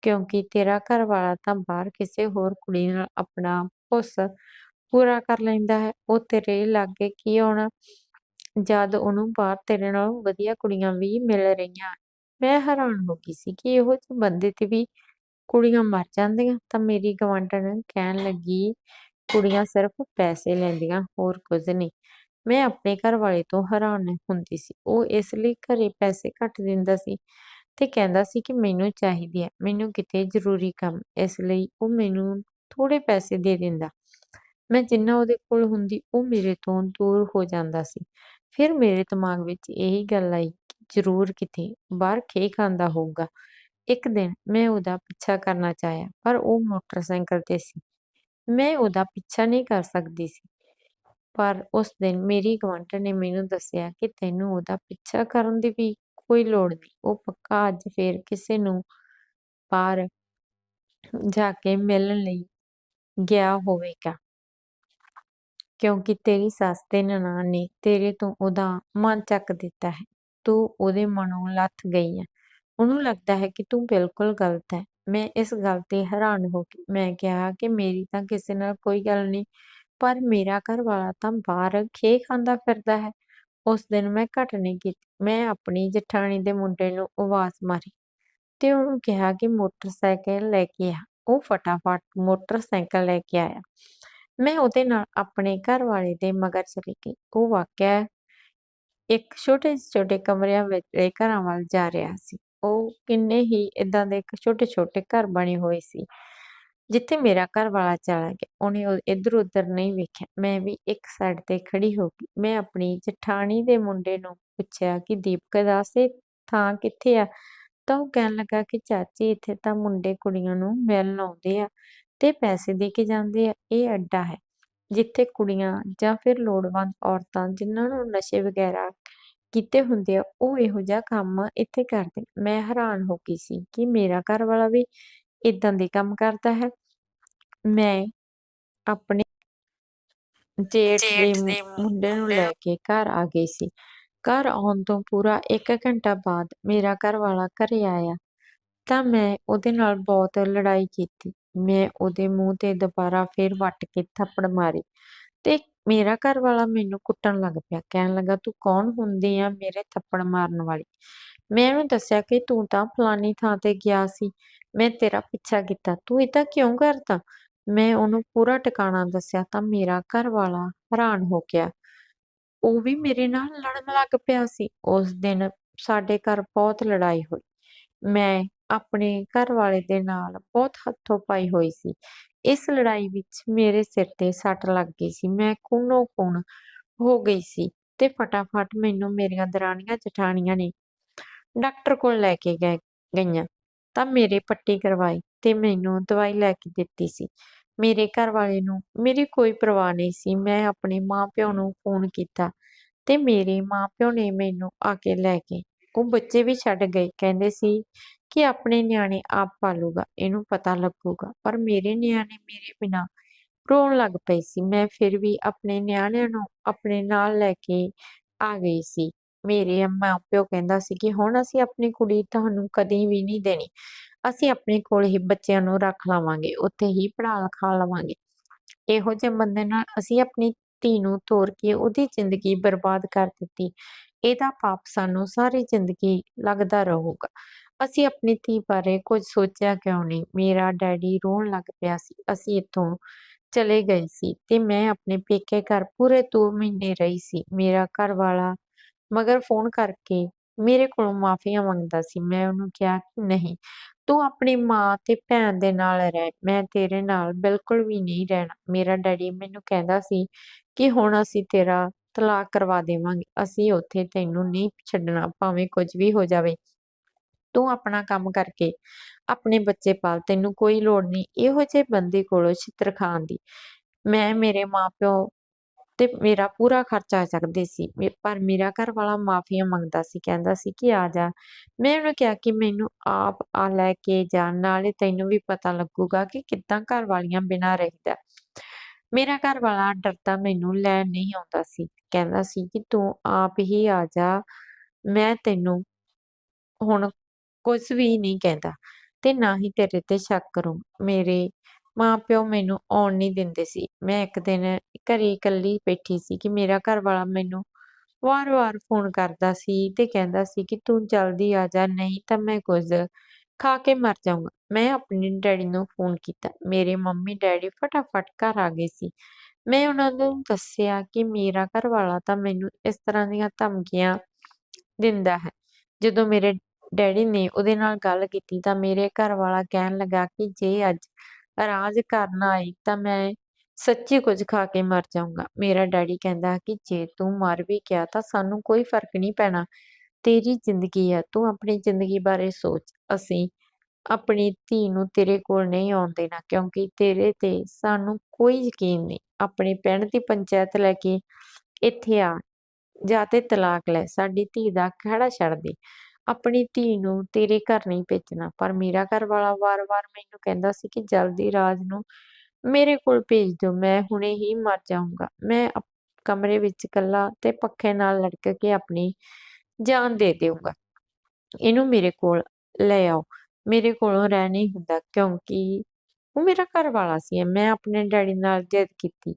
ਕਿਉਂਕਿ ਤੇਰਾ ਘਰ ਵਾਲਾ ਤਾਂ ਬਾਹਰ ਕਿਸੇ ਹੋਰ ਕੁੜੀ ਨਾਲ ਆਪਣਾ ਭੁੱਸ ਪੂਰਾ ਕਰ ਲੈਂਦਾ ਹੈ। ਉਹ ਤੇਰੇ ਲਾਗੇ ਕੀ ਆਉਣਾ, ਜਦ ਉਹਨੂੰ ਬਾਹਰ ਤੇਰੇ ਨਾਲੋਂ ਵਧੀਆ ਕੁੜੀਆਂ ਵੀ ਮਿਲ ਰਹੀਆਂ। ਮੈਂ ਹੈਰਾਨ ਹੋ ਗਈ ਸੀ ਕਿ ਇਹੋ ਜਿਹੇ ਬੰਦੇ 'ਤੇ ਵੀ ਕੁੜੀਆਂ ਮਰ ਜਾਂਦੀਆਂ। ਤਾਂ ਮੇਰੀ ਗਵਾਂਢਣ ਕਹਿਣ ਲੱਗੀ, ਕੁੜੀਆਂ ਸਿਰਫ਼ ਪੈਸੇ ਲੈਂਦੀਆਂ, ਹੋਰ ਕੁਝ ਨਹੀਂ। ਮੈਂ ਆਪਣੇ ਘਰ ਵਾਲੇ ਤੋਂ ਹੈਰਾਨ ਹੁੰਦੀ ਸੀ। ਉਹ ਇਸ ਲਈ ਘਰੇ ਪੈਸੇ ਘੱਟ ਦਿੰਦਾ ਸੀ ਤੇ ਕਹਿੰਦਾ ਸੀ ਕਿ ਮੈਨੂੰ ਚਾਹੀਦੀ ਹੈ, ਮੈਨੂੰ ਕਿਤੇ ਜ਼ਰੂਰੀ ਕੰਮ, ਇਸ ਲਈ ਉਹ ਮੈਨੂੰ ਥੋੜੇ ਪੈਸੇ ਦੇ ਦਿੰਦਾ। ਮੈਂ ਜਿੰਨਾ ਉਹਦੇ ਕੋਲ ਹੁੰਦੀ, ਉਹ ਮੇਰੇ ਤੋਂ ਦੂਰ ਹੋ ਜਾਂਦਾ ਸੀ। ਫਿਰ ਮੇਰੇ ਦਿਮਾਗ ਵਿੱਚ ਇਹੀ ਗੱਲ ਆਈ ਕਿ ਜ਼ਰੂਰ ਕਿਤੇ ਬਾਹਰ ਖੇ ਖਾਂਦਾ ਹੋਊਗਾ, ਇੱਕ ਦਿਨ ਮੈਂ ਉਹਦਾ ਪਿੱਛਾ ਕਰਨਾ ਚਾਹਿਆ ਪਰ ਉਹ ਮੋਟਰਸਾਈਕਲ ਤੇ ਸੀ ਮੈਂ ਉਹਦਾ ਪਿੱਛਾ ਨਹੀਂ ਕਰ ਸਕਦੀ ਸੀ ਪਰ ਉਸ ਦਿਨ ਮੇਰੀ ਗੁਆਂਢਣ ਨੇ ਮੈਨੂੰ ਦੱਸਿਆ ਕਿ ਤੈਨੂੰ ਉਹਦਾ ਪਿੱਛਾ ਕਰਨ ਦੀ ਵੀ ਕੋਈ ਲੋੜ ਨਹੀਂ। ਉਹ ਪੱਕਾ ਅੱਜ ਫੇਰ ਕਿਸੇ ਨੂੰ ਬਾਹਰ ਜਾ ਕੇ ਮਿਲਣ ਲਈ ਗਿਆ ਹੋਵੇਗਾ। ਕਿਉਂਕਿ ਤੇਰੀ ਸੱਸ ਤੇ ਨਨਾਣ ਨੇ ਤੇਰੇ ਤੋਂ ਉਹਦਾ ਮਨ ਚੱਕ ਦਿੱਤਾ ਹੈ। ਤੂੰ ਉਹਦੇ ਮਨੋਂ ਲੱਥ ਗਈ ਹੈ। ਉਹਨੂੰ ਲੱਗਦਾ ਹੈ ਕਿ ਤੂੰ ਬਿਲਕੁਲ ਗਲਤ ਹੈ। ਮੈਂ ਇਸ ਗੱਲ ਤੇ ਹੈਰਾਨ ਹੋ ਗਈ ਮੈਂ ਕਿਹਾ ਕਿ ਮੇਰੀ ਤਾਂ ਕਿਸੇ ਨਾਲ ਕੋਈ ਗੱਲ ਨਹੀਂ। ਪਰ ਮੇਰਾ ਘਰ ਵਾਲਾ ਤਾਂ ਬਾਹਰ ਖੇ ਖਾਂਦਾ ਫਿਰਦਾ ਹੈ। ਉਸ ਦਿਨ ਮੈਂ ਘਟ ਨਹੀਂ ਕੀਤੀ। ਮੈਂ ਆਪਣੀ ਜਠਾਣੀ ਦੇ ਮੁੰਡੇ ਨੂੰ ਆਵਾਜ਼ ਮਾਰੀ ਤੇ ਉਹਨੂੰ ਕਿਹਾ ਕਿ ਮੋਟਰਸਾਈਕਲ ਲੈ ਕੇ ਆ। ਉਹ ਫਟਾਫਟ ਮੋਟਰਸਾਈਕਲ ਲੈ ਕੇ ਆਇਆ। ਮੈਂ ਉਹਦੇ ਨਾਲ ਆਪਣੇ ਘਰ ਵਾਲੇ ਦੇ ਮਗਰ ਚਲੀ ਗਈ। ਉਹ ਵਾਕਿਆ ਇੱਕ ਛੋਟੇ ਛੋਟੇ ਕਮਰਿਆਂ ਵਿੱਚ ਘਰਾਂ ਵੱਲ ਜਾ ਰਿਹਾ ਸੀ। ਉਹ ਕਿੰਨੇ ਹੀ ਇਦਾਂ ਦੇ ਇੱਕ ਛੋਟੇ ਛੋਟੇ ਘਰ ਬਣੇ ਹੋਏ ਸੀ। ਜਿੱਥੇ ਮੇਰਾ ਘਰ ਵਾਲਾ ਚਲਾ ਗਿਆ, ਉਹਨੇ ਇੱਧਰ ਉੱਧਰ ਨਹੀਂ ਵੇਖਿਆ। ਮੈਂ ਵੀ ਇੱਕ ਸਾਈਡ ਤੇ ਖੜੀ ਹੋ ਗਈ। ਮੈਂ ਆਪਣੀ ਜਠਾਣੀ ਦੇ ਮੁੰਡੇ ਨੂੰ ਪੁੱਛਿਆ ਕਿ, ਦੀਪਕ ਦਾ ਸੇ ਥਾਂ ਕਿੱਥੇ ਆ? ਤਾਂ ਉਹ ਕਹਿਣ ਲੱਗਾ ਕਿ, ਚਾਚੀ, ਇੱਥੇ ਤਾਂ ਮੁੰਡੇ ਕੁੜੀਆਂ ਨੂੰ ਮਿਲਣ ਆਉਂਦੇ ਆ ਤੇ ਪੈਸੇ ਦੇ ਕੇ ਜਾਂਦੇ ਆ। ਇਹ ਅੱਡਾ ਹੈ ਜਿੱਥੇ ਕੁੜੀਆਂ ਜਾਂ ਫਿਰ ਲੋੜਵੰਦ ਔਰਤਾਂ ਜਿਨ੍ਹਾਂ ਨੂੰ ਨਸ਼ੇ ਵਗੈਰਾ ਕੀਤੇ ਹੁੰਦੇ ਆ, ਉਹ ਇਹੋ ਜਿਹਾ ਕੰਮ ਇੱਥੇ ਕਰਦੇ ਮੈਂ ਹੈਰਾਨ ਹੋ ਗਈ ਸੀ ਕਿ ਮੇਰਾ ਘਰ ਵਾਲਾ ਵੀ ਇਦਾਂ ਦੇ ਕੰਮ ਕਰਦਾ ਹੈ। ਮੈਂ ਆਪਣੇ ਜੇਠ ਦੇ ਮੁੰਡੇ ਨੂੰ ਲੈ ਕੇ ਘਰ ਆ ਗਈ ਸੀ। ਘਰ ਆਉਣ ਤੋਂ ਪੂਰਾ 1 ਘੰਟਾ ਬਾਅਦ ਮੇਰਾ ਘਰ ਵਾਲਾ ਘਰੇ ਆਇਆ। ਤਾਂ ਮੈਂ ਉਹਦੇ ਨਾਲ ਬਹੁਤ ਲੜਾਈ ਕੀਤੀ। ਮੈਂ ਉਹਦੇ ਮੂੰਹ ਤੇ ਦੁਬਾਰਾ ਫੇਰ ਵੱਟ ਕੇ ਥੱਪੜ ਮਾਰੀ ਤੇ ਮੇਰਾ ਘਰ ਵਾਲਾ ਮੈਨੂੰ ਕੁੱਟਣ ਲੱਗ ਪਿਆ। ਕਹਿਣ ਲੱਗਾ ਤੂੰ ਕੌਣ ਹੁੰਦੀ ਆ ਮੇਰੇ ਥੱਪੜ ਮਾਰਨ ਵਾਲੀ? ਮੈਂ ਉਹਨੂੰ ਦੱਸਿਆ ਕਿ ਤੂੰ ਤਾਂ ਫਲਾਨੀ ਥਾਂ ਤੇ ਗਿਆ ਸੀ। ਮੈਂ ਤੇਰਾ ਪਿੱਛਾ ਕੀਤਾ। ਤੂੰ ਇਦਾਂ ਕਿਉਂ ਕਰਦਾ ਮੈਂ ਉਹਨੂੰ ਪੂਰਾ ਟਿਕਾਣਾ ਦੱਸਿਆ ਤਾਂ ਮੇਰਾ ਘਰ ਵਾਲਾ ਹੈਰਾਨ ਹੋ ਗਿਆ। ਉਹ ਵੀ ਮੇਰੇ ਨਾਲ ਲੜਨ ਲੱਗ ਪਿਆ ਸੀ। ਉਸ ਦਿਨ ਸਾਡੇ ਘਰ ਬਹੁਤ ਲੜਾਈ ਹੋਈ। ਮੈਂ ਆਪਣੇ ਘਰ ਵਾਲੇ ਦੇ ਨਾਲ ਬਹੁਤ ਹੱਥੋਂ ਪਾਈ ਹੋਈ ਸੀ। ਇਸ ਲੜਾਈ ਵਿੱਚ ਮੇਰੇ ਸਿਰ ਤੇ ਸੱਟ ਲੱਗ ਗਈ ਸੀ। ਮੈਂ ਖੂਨੋ ਖੂਨ ਹੋ ਗਈ ਸੀ ਤੇ ਫਟਾਫਟ ਮੈਨੂੰ ਮੇਰੀਆਂ ਦਰਾਣੀਆਂ ਜਠਾਣੀਆਂ ਨੇ ਡਾਕਟਰ ਕੋਲ ਲੈ ਕੇ ਗਏ, ਗਈਆਂ। ਤਾਂ ਮੇਰੇ ਪੱਟੀ ਕਰਵਾਈ ਤੇ ਮੈਨੂੰ ਦਵਾਈ ਲੈ ਕੇ ਦਿੱਤੀ ਸੀ। ਮੇਰੇ ਘਰ ਵਾਲੇ ਨੂੰ, ਮੇਰੀ ਕੋਈ ਪਰਵਾਹ ਨਹੀਂ ਸੀ। ਮੈਂ ਆਪਣੇ ਮਾਪਿਓ ਨੂੰ ਫੋਨ ਕੀਤਾ ਤੇ ਮੇਰੇ ਮਾਪਿਓ ਨੇ ਮੈਨੂੰ ਆ ਕੇ ਲੈ ਕੇ ਉਹ ਬੱਚੇ ਵੀ ਛੱਡ ਗਏ। ਕਹਿੰਦੇ ਸੀ ਕਿ ਆਪਣੇ ਨਿਆਣੇ ਆਪ ਪਾਲੂਗਾ, ਇਹਨੂੰ ਪਤਾ ਲੱਗੂਗਾ। ਪਰ ਮੇਰੇ ਨਿਆਣੇ ਮੇਰੇ ਬਿਨਾ ਰੋਣ ਲੱਗ ਪਏ ਸੀ। ਮੈਂ ਫਿਰ ਵੀ ਆਪਣੇ ਨਿਆਣਿਆਂ ਨੂੰ ਆਪਣੇ ਨਾਲ ਲੈ ਕੇ ਆ ਗਈ ਸੀ। ਮੇਰੇ ਮਾਂ ਪਿਓ ਕਹਿੰਦਾ ਸੀ ਕਿ ਹੁਣ ਅਸੀਂ ਆਪਣੀ ਕੁੜੀ ਤੁਹਾਨੂੰ ਕਦੇ ਵੀ ਨਹੀਂ ਦੇਣੀ। ਅਸੀਂ ਆਪਣੇ ਕੋਲ ਹੀ ਬੱਚਿਆਂ ਨੂੰ ਰੱਖ ਲਵਾਂਗੇ, ਉੱਥੇ ਹੀ ਪੜ੍ਹਾ ਲਿਖਾ ਲਵਾਂਗੇ। ਇਹੋ ਜਿਹੇ ਬੰਦੇ ਨਾਲ ਅਸੀਂ ਆਪਣੀ ਧੀ ਨੂੰ ਤੋਰ ਕੇ ਉਹਦੀ ਜ਼ਿੰਦਗੀ ਬਰਬਾਦ ਕਰ ਦਿੱਤੀ। ਇਹਦਾ ਪਾਪ ਸਾਨੂੰ ਸਾਰੀ ਜ਼ਿੰਦਗੀ ਲੱਗਦਾ ਰਹੂਗਾ। ਅਸੀਂ ਆਪਣੀ ਧੀ ਬਾਰੇ ਕੁਝ ਸੋਚਿਆ ਕਿਉਂ ਨਹੀਂ? ਮੇਰਾ ਡੈਡੀ ਰੋਣ ਲੱਗ ਪਿਆ ਸੀ। ਅਸੀਂ ਇੱਥੋਂ ਚਲੇ ਗਏ ਸੀ ਤੇ ਮੈਂ ਆਪਣੇ ਪੇਕੇ ਘਰ ਪੂਰੇ 2 ਮਹੀਨੇ ਰਹੀ ਸੀ। ਮੇਰਾ ਘਰ ਵਾਲਾ ਮਗਰ ਫੋਨ ਕਰਕੇ ਮੇਰੇ ਕੋਲੋਂ ਮਾਫੀਆਂ ਮੰਗਦਾ ਸੀ। ਮੈਂ ਉਹਨੂੰ ਕਿਹਾ ਕਿ ਨਹੀਂ, ਤੂੰ ਆਪਣੀ ਮਾਂ ਤੇ ਭੈਣ ਦੇ ਨਾਲ ਰਹਿ। ਮੈਂ ਤੇਰੇ ਨਾਲ ਬਿਲਕੁਲ ਵੀ ਨਹੀਂ ਰਹਿਣਾ। ਮੇਰਾ ਡੈਡੀ ਮੈਨੂੰ ਕਹਿੰਦਾ ਸੀ ਕਿ ਹੁਣ ਅਸੀਂ ਤੇਰਾ ਤਲਾਕ ਕਰਵਾ ਦੇਵਾਂਗੇ। ਅਸੀਂ ਉੱਥੇ ਤੈਨੂੰ ਨਹੀਂ ਛੱਡਣਾ, ਭਾਵੇਂ ਕੁਝ ਵੀ ਹੋ ਜਾਵੇ। ਤੂੰ ਆਪਣਾ ਕੰਮ ਕਰਕੇ ਆਪਣੇ ਬੱਚੇ ਪਾਲ। ਤੈਨੂੰ ਕੋਈ ਲੋੜ ਨਹੀਂ। ਇਹੋ ਜਿਹੇ ਬੰਦੇ ਕੋਲੋਂ ਛਿੱਤਰ ਖਾਣ ਦੀ। ਮੈਂ ਮੇਰੇ ਮਾਪਿਓ ਤੇ ਮੇਰਾ ਪੂਰਾ ਖਰਚਾ ਚੱਕਦੇ ਸੀ। ਪਰ ਮੇਰਾ ਘਰ ਵਾਲਾ ਮਾਫੀਆਂ ਮੰਗਦਾ ਸੀ, ਕਹਿੰਦਾ ਸੀ ਕਿ ਆ ਜਾ। ਮੈਂ ਉਹਨੂੰ ਕਿਹਾ ਕਿ ਮੈਨੂੰ ਆਪ ਆ ਲੈ ਕੇ ਜਾ, ਨਾਲੇ ਤੈਨੂੰ ਵੀ ਪਤਾ ਲੱਗੂਗਾ ਕਿ ਕਿੱਦਾਂ ਘਰ ਵਾਲੀਆਂ ਬਿਨਾ ਰਹਿਦਾ। ਮੇਰਾ ਘਰ ਵਾਲਾ ਡਰਦਾ ਮੈਨੂੰ ਲੈਣ ਨਹੀਂ ਆਉਂਦਾ ਸੀ। ਕਹਿੰਦਾ ਸੀ ਕਿ ਤੂੰ ਆਪ ਹੀ ਆ ਜਾ। ਮੈਂ ਤੈਨੂੰ ਹੁਣ ਕੁਝ ਵੀ ਨਹੀਂ ਕਹਿੰਦਾ ਤੇ ਨਾ ਹੀ ਤੇਰੇ ਤੇ ਸ਼ੱਕ ਕਰੂੰ। ਮੇਰੇ ਮਾਂ-ਪਿਓ ਮੈਨੂੰ ਆਉਣ ਨਹੀਂ ਦਿੰਦੇ ਸੀ। ਮੈਂ ਇੱਕ ਦਿਨ ਘਰੇ ਇਕੱਲੀ ਬੈਠੀ ਸੀ ਕਿ ਮੇਰਾ ਘਰ ਵਾਲਾ ਮੈਨੂੰ ਵਾਰ-ਵਾਰ ਫੋਨ ਕਰਦਾ ਸੀ ਤੇ ਕਹਿੰਦਾ ਸੀ ਕਿ ਤੂੰ ਜਲਦੀ ਆ ਜਾ, ਨਹੀਂ ਤਾਂ ਮੈਂ ਕੁਝ ਖਾ ਕੇ ਮਰ ਜਾਊਂਗਾ। ਮੈਂ ਆਪਣੇ ਡੈਡੀ ਨੂੰ ਫੋਨ ਕੀਤਾ। ਮੇਰੇ ਮੰਮੀ ਡੈਡੀ ਫਟਾਫਟ ਘਰ ਆ ਗਏ ਸੀ। ਮੈਂ ਉਹਨਾਂ ਨੂੰ ਦੱਸਿਆ ਕਿ ਮੇਰਾ ਘਰ ਵਾਲਾ ਤਾਂ ਮੈਨੂੰ ਇਸ ਤਰ੍ਹਾਂ ਦੀਆਂ ਧਮਕੀਆਂ ਦਿੰਦਾ ਹੈ। ਜਦੋਂ ਮੇਰੇ ਡੈਡੀ ਨੇ ਉਹਦੇ ਨਾਲ ਗੱਲ ਕੀਤੀ ਤਾਂ ਮੇਰੇ ਘਰ ਵਾਲਾ ਕਹਿਣ ਲੱਗਾ ਕਿ ਜੇ ਅੱਜ ਰਾਜ ਕਰਨ ਆਈ ਤਾਂ ਮੈਂ ਸੱਚੀ ਕੁਝ ਖਾ ਕੇ ਮਰ ਜਾਊਂਗਾ। ਮੇਰਾ ਡੈਡੀ ਕਹਿੰਦਾ ਕਿ ਜੇ ਤੂੰ ਮਰ ਵੀ ਗਿਆ ਤਾਂ ਸਾਨੂੰ ਕੋਈ ਫ਼ਰਕ ਨਹੀਂ ਪੈਣਾ। ਤੇਰੀ ਜ਼ਿੰਦਗੀ ਆ, ਤੂੰ ਆਪਣੀ ਜ਼ਿੰਦਗੀ ਬਾਰੇ ਸੋਚ। ਅਸੀਂ ਆਪਣੀ ਧੀ ਨੂੰ ਤੇਰੇ ਕੋਲ ਨਹੀਂ ਆਉਣ ਦੇਣਾ ਕਿਉਂਕਿ ਤੇਰੇ ਤੇ ਸਾਨੂੰ ਕੋਈ ਯਕੀਨ ਨਹੀਂ। ਆਪਣੇ ਪਿੰਡ ਦੀ ਪੰਚਾਇਤ ਲੈ ਕੇ ਇੱਥੇ ਆ। ਜਾਂ ਤੇ ਤਲਾਕ ਲੈ। ਸਾਡੀ ਧੀ ਦਾ ਖਹਿੜਾ ਛੱਡ ਦੇ। ਆਪਣੀ ਧੀ ਨੂੰ ਤੇਰੇ ਘਰ ਨਹੀਂ ਭੇਜਣਾ। ਪਰ ਮੇਰਾ ਘਰ ਵਾਲਾ ਵਾਰ-ਵਾਰ ਮੈਨੂੰ ਕਹਿੰਦਾ ਸੀ ਕਿ ਜਲਦੀ ਰਾਜ ਨੂੰ ਮੇਰੇ ਕੋਲ ਭੇਜ ਦਿਓ, ਮੈਂ ਹੁਣੇ ਹੀ ਮਰ ਜਾਊਂਗਾ। ਮੈਂ ਕਮਰੇ ਵਿੱਚ ਇਕੱਲਾ ਤੇ ਪੱਖੇ ਨਾਲ ਲਟਕ ਕੇ ਆਪਣੀ ਜਾਨ ਦੇ ਦੇਊਂਗਾ। ਇਹਨੂੰ ਮੇਰੇ ਕੋਲ ਲੈ ਆਓ। ਮੇਰੇ ਕੋਲੋਂ ਰਹਿ ਨਹੀਂ ਹੁੰਦਾ ਕਿਉਂਕਿ ਉਹ ਮੇਰਾ ਘਰ ਵਾਲਾ ਸੀ। ਮੈਂ ਆਪਣੇ ਡੈਡੀ ਨਾਲ ਜਿੱਦ ਕੀਤੀ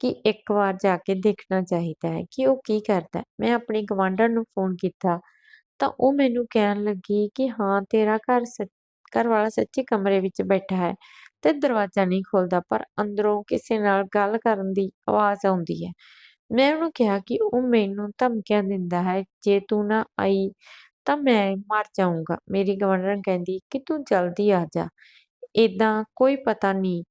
ਕਿ ਇੱਕ ਵਾਰ ਜਾ ਕੇ ਦੇਖਣਾ ਚਾਹੀਦਾ ਹੈ ਕਿ ਉਹ ਕੀ ਕਰਦਾ ਮੈਂ ਆਪਣੀ ਗਵਾਂਢਣ ਨੂੰ ਫੋਨ ਕੀਤਾ ਤਾਂ ਉਹ ਮੈਨੂੰ ਕਹਿਣ ਲੱਗੀ ਕਿ ਹਾਂ, ਤੇਰਾ ਘਰ ਸ- ਘਰ ਵਾਲਾ ਸੱਚੀ ਕਮਰੇ ਵਿੱਚ ਬੈਠਾ ਹੈ ਤੇ ਦਰਵਾਜ਼ਾ ਨਹੀਂ ਖੁੱਲਦਾ, ਪਰ ਅੰਦਰੋਂ ਕਿਸੇ ਨਾਲ ਗੱਲ ਕਰਨ ਦੀ ਆਵਾਜ਼ ਆਉਂਦੀ ਹੈ। ਮੈਂ ਉਹਨੂੰ ਕਿਹਾ ਕਿ ਉਹ ਮੈਨੂੰ ਧਮਕੀਆਂ ਦਿੰਦਾ ਹੈ, ਜੇ ਤੂੰ ਨਾ ਆਈ ਤਾਂ ਮੈਂ ਮਰ ਜਾਊਂਗਾ। ਮੇਰੀ ਗਵਰਨਰ ਕਹਿੰਦੀ ਕਿ ਤੂੰ ਜਲਦੀ ਆ ਜਾ। ਏਦਾਂ ਕੋਈ ਪਤਾ ਨਹੀਂ,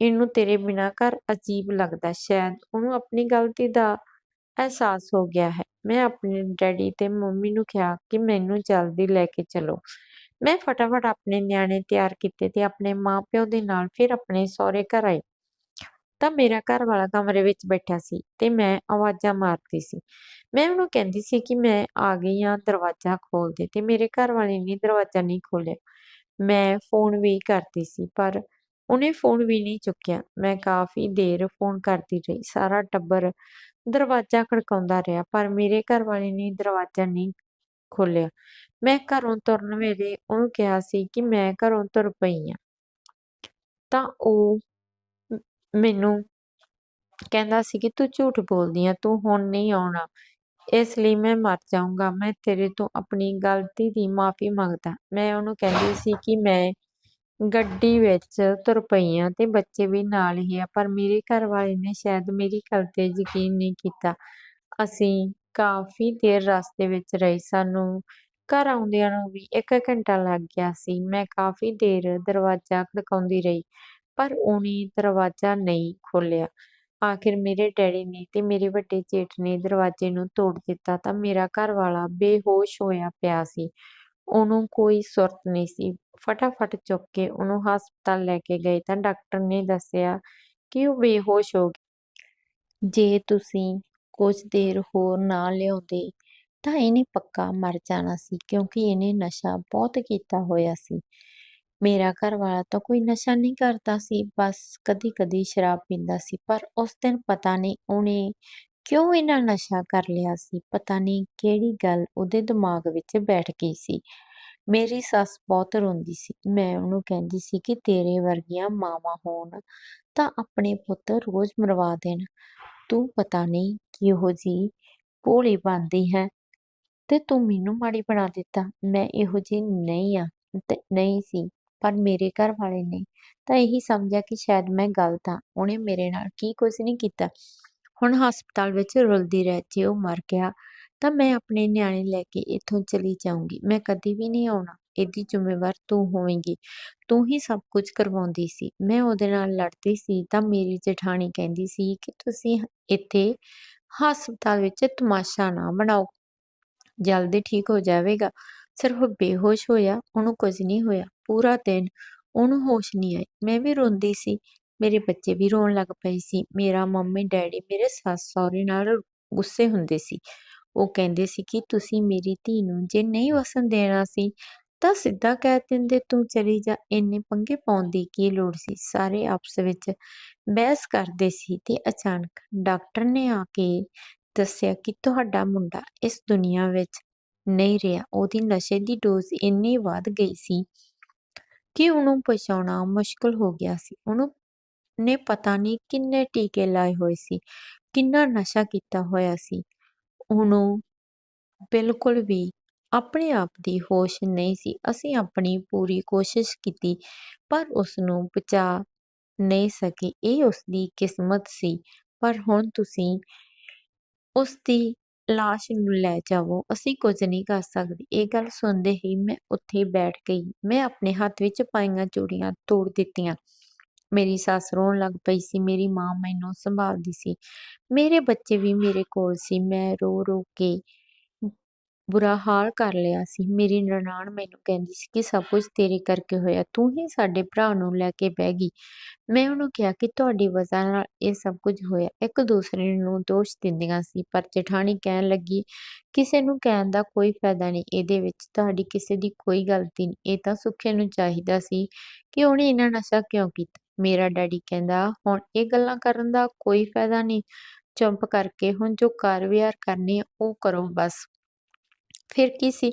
ਇਹਨੂੰ ਤੇਰੇ ਬਿਨਾਂ ਘਰ ਅਜੀਬ ਲੱਗਦਾ। ਸ਼ਾਇਦ ਉਹਨੂੰ ਆਪਣੀ ਗਲਤੀ ਦਾ ਅਹਿਸਾਸ ਹੋ ਗਿਆ ਹੈ। ਮੈਂ ਆਪਣੇ ਡੈਡੀ ਤੇ ਮੰਮੀ ਨੂੰ ਕਿਹਾ ਕਿ ਮੈਨੂੰ ਜਲਦੀ ਲੈ ਕੇ ਚਲੋ। ਮੈਂ ਫਟਾਫਟ ਆਪਣੇ ਨਿਆਣੇ ਤਿਆਰ ਕੀਤੇ ਤੇ ਆਪਣੇ ਮਾਪਿਓ ਦੇ ਨਾਲ ਫਿਰ ਆਪਣੇ ਸਹੁਰੇ ਘਰ ਆਈ। ਤਾਂ ਮੇਰਾ ਘਰ ਵਾਲਾ ਕਮਰੇ ਵਿੱਚ ਬੈਠਾ ਸੀ ਤੇ ਮੈਂ ਆਵਾਜ਼ਾਂ ਮਾਰਦੀ ਸੀ। ਮੈਂ ਉਹਨੂੰ ਕਹਿੰਦੀ ਸੀ ਕਿ ਮੈਂ ਆ ਗਈ ਹਾਂ ਦਰਵਾਜ਼ਾ ਖੋਲ ਦੇ ਤੇ ਮੇਰੇ ਘਰ ਵਾਲੇ ਨੇ ਦਰਵਾਜ਼ਾ ਨਹੀਂ ਖੋਲਿਆ ਮੈਂ ਫੋਨ ਵੀ ਕਰਦੀ ਸੀ ਪਰ ਉਹਨੇ ਫੋਨ ਵੀ ਨਹੀਂ ਚੁੱਕਿਆ। ਮੈਂ ਕਾਫੀ ਦੇਰ ਫੋਨ ਕਰਦੀ ਰਹੀ। ਸਾਰਾ ਟੱਬਰ ਦਰਵਾਜ਼ਾ ਖੜਕਾਉਂਦਾ ਰਿਹਾ, ਪਰ ਮੇਰੇ ਘਰ ਵਾਲੇ ਨੇ ਦਰਵਾਜ਼ਾ ਨਹੀਂ ਖੋਲਿਆ ਮੈਂ ਘਰੋਂ ਤੁਰਨ ਵੇਲੇ ਉਹਨੂੰ ਕਿਹਾ ਸੀ ਕਿ ਮੈਂ ਘਰੋਂ ਤੁਰ ਪਈ ਹਾਂ। ਤਾਂ ਉਹ ਮੈਨੂੰ ਕਹਿੰਦਾ ਸੀ ਕਿ ਤੂੰ ਝੂਠ ਬੋਲਦੀ ਆ, ਤੂੰ ਹੁਣ ਨਹੀਂ ਆਉਣਾ। ਇਸ ਲਈ ਮੈਂ ਮਰ ਜਾਊਂਗਾ, ਮੈਂ ਤੇਰੇ ਤੋਂ ਆਪਣੀ ਗਲਤੀ ਦੀ ਮਾਫੀ ਮੰਗਦਾ। ਮੈਂ ਉਹਨੂੰ ਕਹਿੰਦੀ ਸੀ ਕਿ ਮੈਂ ਗੱਡੀ ਵਿੱਚ ਤੁਰ ਪਈਆਂ ਤੇ ਬੱਚੇ ਵੀ ਨਾਲ ਹੀ ਆ, ਪਰ ਮੇਰੇ ਘਰ ਵਾਲੇ ਨੇ ਸ਼ਾਇਦ ਮੇਰੀ ਗੱਲ ਤੇ ਯਕੀਨ ਨਹੀਂ ਕੀਤਾ। ਅਸੀਂ ਕਾਫੀ ਦੇਰ ਰਸਤੇ ਵਿੱਚ ਰਹੇ। ਸਾਨੂੰ ਘਰ ਆਉਂਦਿਆਂ ਨੂੰ ਵੀ ਇੱਕ ਘੰਟਾ ਲੱਗ ਗਿਆ ਸੀ। ਮੈਂ ਕਾਫੀ ਦੇਰ ਦਰਵਾਜ਼ਾ ਖੜਕਾਉਂਦੀ ਰਹੀ, ਪਰ ਉਹਨੇ ਦਰਵਾਜ਼ਾ ਨਹੀਂ ਖੋਲ੍ਹਿਆ। ਆਖਿਰ ਮੇਰੇ ਡੈਡੀ ਨੇ ਤੇ ਮੇਰੇ ਵੱਡੇ ਜੇਠ ਨੇ ਦਰਵਾਜ਼ੇ ਨੂੰ ਤੋੜ ਦਿੱਤਾ ਤਾਂ ਮੇਰਾ ਘਰ ਵਾਲਾ ਬੇਹੋਸ਼ ਹੋਇਆ ਪਿਆ ਸੀ। ਉਹਨੂੰ ਕੋਈ ਸੁਰਤ ਨਹੀਂ ਸੀ। ਫਟਾਫਟ ਚੁੱਕ ਕੇ ਉਹਨੂੰ ਹਸਪਤਾਲ ਲੈ ਕੇ ਗਏ ਤਾਂ ਡਾਕਟਰ ਨੇ ਦੱਸਿਆ ਕਿ ਉਹ ਬੇਹੋਸ਼ ਹੋ ਗਿਆ ਜੇ ਤੁਸੀਂ ਕੁਝ ਦੇਰ ਹੋਰ ਨਾ ਲਿਆਉਂਦੇ ਤਾਂ ਇਹਨੇ ਪੱਕਾ ਮਰ ਜਾਣਾ ਸੀ ਕਿਉਂਕਿ ਇਹਨੇ ਨਸ਼ਾ ਬਹੁਤ ਕੀਤਾ ਹੋਇਆ ਸੀ। ਮੇਰਾ ਘਰ ਵਾਲਾ ਤਾਂ ਕੋਈ ਨਸ਼ਾ ਨਹੀਂ ਕਰਦਾ ਸੀ, ਬਸ ਕਦੀ-ਕਦੀ ਸ਼ਰਾਬ ਪੀਂਦਾ ਸੀ, ਪਰ ਉਸ ਦਿਨ ਪਤਾ ਨਹੀਂ ਉਹਨੇ ਕਿਉਂ ਇਹਨਾਂ ਨਸ਼ਾ ਕਰ ਲਿਆ ਸੀ? ਪਤਾ ਨਹੀਂ ਕਿਹੜੀ ਗੱਲ ਉਹਦੇ ਦਿਮਾਗ ਵਿੱਚ ਬੈਠ ਗਈ ਸੀ। ਮੇਰੀ ਸੱਸ ਬਹੁਤ ਰੋਂਦੀ ਸੀ। ਮੈਂ ਉਹਨੂੰ ਕਹਿੰਦੀ ਸੀ ਕਿ ਤੇਰੇ ਵਰਗੀਆਂ ਮਾਵਾਂ ਹੋਣ ਤਾਂ ਆਪਣੇ ਪੁੱਤ ਰੋਜ਼ ਮਰਵਾ ਦੇਣ। ਤੂੰ ਪਤਾ ਨਹੀਂ ਕਿਹੋ ਜੀ ਭੋਲੀ ਬਣਦੀ ਹੈ ਤੇ ਤੂੰ ਮੈਨੂੰ ਮਾੜੀ ਬਣਾ ਦਿੱਤਾ। ਮੈਂ ਇਹੋ ਜਿਹੀ ਨਹੀਂ ਆ ਤੇ ਨਹੀਂ ਸੀ, ਪਰ ਮੇਰੇ ਘਰ ਵਾਲੇ ਨੇ ਤਾਂ ਇਹੀ ਸਮਝਿਆ ਕਿ ਸ਼ਾਇਦ ਮੈਂ ਗਲਤ ਆ ਉਹਨੇ ਮੇਰੇ ਨਾਲ ਕੀ ਕੁਝ ਨਹੀਂ ਕੀਤਾ। ਹੁਣ ਹਸਪਤਾਲ ਵਿੱਚ ਰੁਲਦੀ ਰਹਿ ਜੇ ਉਹ ਮਰ ਗਿਆ, ਤਾਂ ਮੈਂ ਆਪਣੇ ਨਿਆਣੇ ਲੈ ਕੇ ਇੱਥੋਂ ਚਲੀ ਜਾਊਂਗੀ। ਮੈਂ ਕਦੇ ਵੀ ਨਹੀਂ ਆਉਣਾ। ਇਹਦੀ ਜ਼ਿੰਮੇਵਾਰ ਤੂੰ ਹੋਵੇਂਗੀ। ਤੂੰ ਹੀ ਸਭ ਕੁਝ ਕਰਵਾਉਂਦੀ ਸੀ। ਮੈਂ ਉਹਦੇ ਨਾਲ ਲੜਦੀ ਸੀ ਤਾਂ ਮੇਰੀ ਜਠਾਣੀ ਕਹਿੰਦੀ ਸੀ ਕਿ ਤੁਸੀਂ ਇੱਥੇ ਹਸਪਤਾਲ ਵਿੱਚ ਤਮਾਸ਼ਾ ਨਾ ਬਣਾਓ। ਜਲਦੀ ਠੀਕ ਹੋ ਜਾਵੇਗਾ। ਸਿਰਫ ਬੇਹੋਸ਼ ਹੋਇਆ। ਉਹਨੂੰ ਕੁਝ ਨਹੀਂ ਹੋਇਆ। ਪੂਰਾ ਦਿਨ ਉਹਨੂੰ ਹੋਸ਼ ਨਹੀਂ ਆਈ। ਮੈਂ ਵੀ ਰੋਂਦੀ ਸੀ। ਮੇਰੇ ਬੱਚੇ ਵੀ ਰੋਣ ਲੱਗ ਪਏ ਸੀ। ਮੇਰਾ ਮੰਮੀ, ਡੈਡੀ ਮੇਰੇ ਸੱਸ ਸਹੁਰੇ ਨਾਲ ਗੁੱਸੇ ਹੁੰਦੇ ਸੀ। ਉਹ ਕਹਿੰਦੇ ਸੀ ਕਿ ਤੁਸੀਂ ਮੇਰੀ ਧੀ ਨੂੰ ਜੇ ਨਹੀਂ ਵਸਣ ਦੇਣਾ ਸੀ, ਤਾਂ ਸਿੱਧਾ ਕਹਿ ਦਿੰਦੇ, ਤੂੰ ਚਲੀ ਜਾ। ਇੰਨੇ ਪੰਗੇ ਪਾਉਣ ਦੀ ਕੀ ਲੋੜ ਸੀ? ਸਾਰੇ ਆਪਸ ਵਿੱਚ ਬਹਿਸ ਕਰਦੇ ਸੀ ਤੇ ਅਚਾਨਕ ਡਾਕਟਰ ਨੇ ਆ ਕੇ ਦੱਸਿਆ ਕਿ ਤੁਹਾਡਾ ਮੁੰਡਾ ਇਸ ਦੁਨੀਆ ਵਿੱਚ ਨਹੀਂ ਰਿਹਾ। ਉਹਦੀ ਨਸ਼ੇ ਦੀ ਡੋਜ਼ ਇੰਨੀ ਵੱਧ ਗਈ ਸੀ ਕਿ ਉਹਨੂੰ ਬਚਾਉਣਾ ਮੁਸ਼ਕਲ ਹੋ ਗਿਆ ਸੀ। ਉਹਨੂੰ ਨੇ ਪਤਾ ਨਹੀਂ ਕਿੰਨੇ ਟੀਕੇ ਲਾਏ ਹੋਏ ਸੀ, ਕਿੰਨਾ ਨਸ਼ਾ ਕੀਤਾ ਹੋਇਆ ਸੀ। ਉਹਨੂੰ ਬਿਲਕੁਲ ਵੀ ਆਪਣੇ ਆਪ ਦੀ ਹੋਸ਼ ਨਹੀਂ ਸੀ। ਅਸੀਂ ਆਪਣੀ ਪੂਰੀ ਕੋਸ਼ਿਸ਼ ਕੀਤੀ, ਪਰ ਉਸ ਨੂੰ ਬਚਾ ਨਹੀਂ ਸਕੀ। ਇਹ ਉਸ ਦੀ ਕਿਸਮਤ ਸੀ। ਪਰ ਹੁਣ ਤੁਸੀਂ ਉਸ ਦੀ ਲਾਸ਼ ਨੂੰ ਲੈ ਜਾਵੋ। ਅਸੀਂ ਕੁਝ ਨਹੀਂ ਕਰ ਸਕਦੇ। ਇਹ ਗੱਲ ਸੁਣਦੇ ਹੀ ਮੈਂ ਉੱਥੇ ਬੈਠ ਗਈ। ਮੈਂ ਆਪਣੇ ਹੱਥ ਵਿੱਚ ਪਾਈਆਂ ਚੂੜੀਆਂ ਤੋੜ ਦਿੱਤੀਆਂ। ਮੇਰੀ ਸੱਸ ਰੋਣ ਲੱਗ ਪਈ ਸੀ ਮੇਰੀ ਮਾਂ ਮੈਨੂੰ ਸੰਭਾਲਦੀ ਸੀ ਮੇਰੇ ਬੱਚੇ ਵੀ ਮੇਰੇ ਕੋਲ ਸੀ ਮੈਂ ਰੋ ਰੋ ਕੇ ਬੁਰਾ ਹਾਲ ਕਰ ਲਿਆ ਸੀ ਮੇਰੀ ਨਨਾਣ ਮੈਨੂੰ ਕਹਿੰਦੀ ਸੀ ਕਿ ਸਭ ਕੁਝ ਤੇਰੇ ਕਰਕੇ ਹੋਇਆ ਤੂੰ ਹੀ ਸਾਡੇ ਭਰਾ ਨੂੰ ਲੈ ਕੇ ਬਹਿ ਗਈ ਮੈਂ ਉਹਨੂੰ ਕਿਹਾ ਕਿ ਤੁਹਾਡੀ ਵਜ੍ਹਾ ਨਾਲ ਇਹ ਸਭ ਕੁਝ ਹੋਇਆ ਇੱਕ ਦੂਸਰੇ ਨੂੰ ਦੋਸ਼ ਦਿੰਦੀਆਂ ਸੀ ਪਰ ਜਠਾਣੀ ਕਹਿਣ ਲੱਗੀ ਕਿਸੇ ਨੂੰ ਕਹਿਣ ਦਾ ਕੋਈ ਫਾਇਦਾ ਨਹੀਂ ਇਹਦੇ ਵਿੱਚ ਤੁਹਾਡੀ ਕਿਸੇ ਦੀ ਕੋਈ ਗਲਤੀ ਨਹੀਂ ਇਹ ਤਾਂ ਸੁੱਖੇ ਨੂੰ ਚਾਹੀਦਾ ਸੀ ਕਿ ਉਹਨੇ ਇਹਨਾਂ ਨਸ਼ਾ ਕਿਉਂ ਕੀਤਾ ਮੇਰਾ ਡੈਡੀ ਕਹਿੰਦਾ, ਹੁਣ ਇਹ ਗੱਲਾਂ ਕਰਨ ਦਾ ਕੋਈ ਫਾਇਦਾ ਨਹੀਂ। ਚੁੱਪ ਕਰਕੇ ਹੁਣ ਜੋ ਕਾਰ ਕਰਨੀ ਉਹ ਕਰੋ ਬਸ। ਫਿਰ ਕੀ ਸੀ?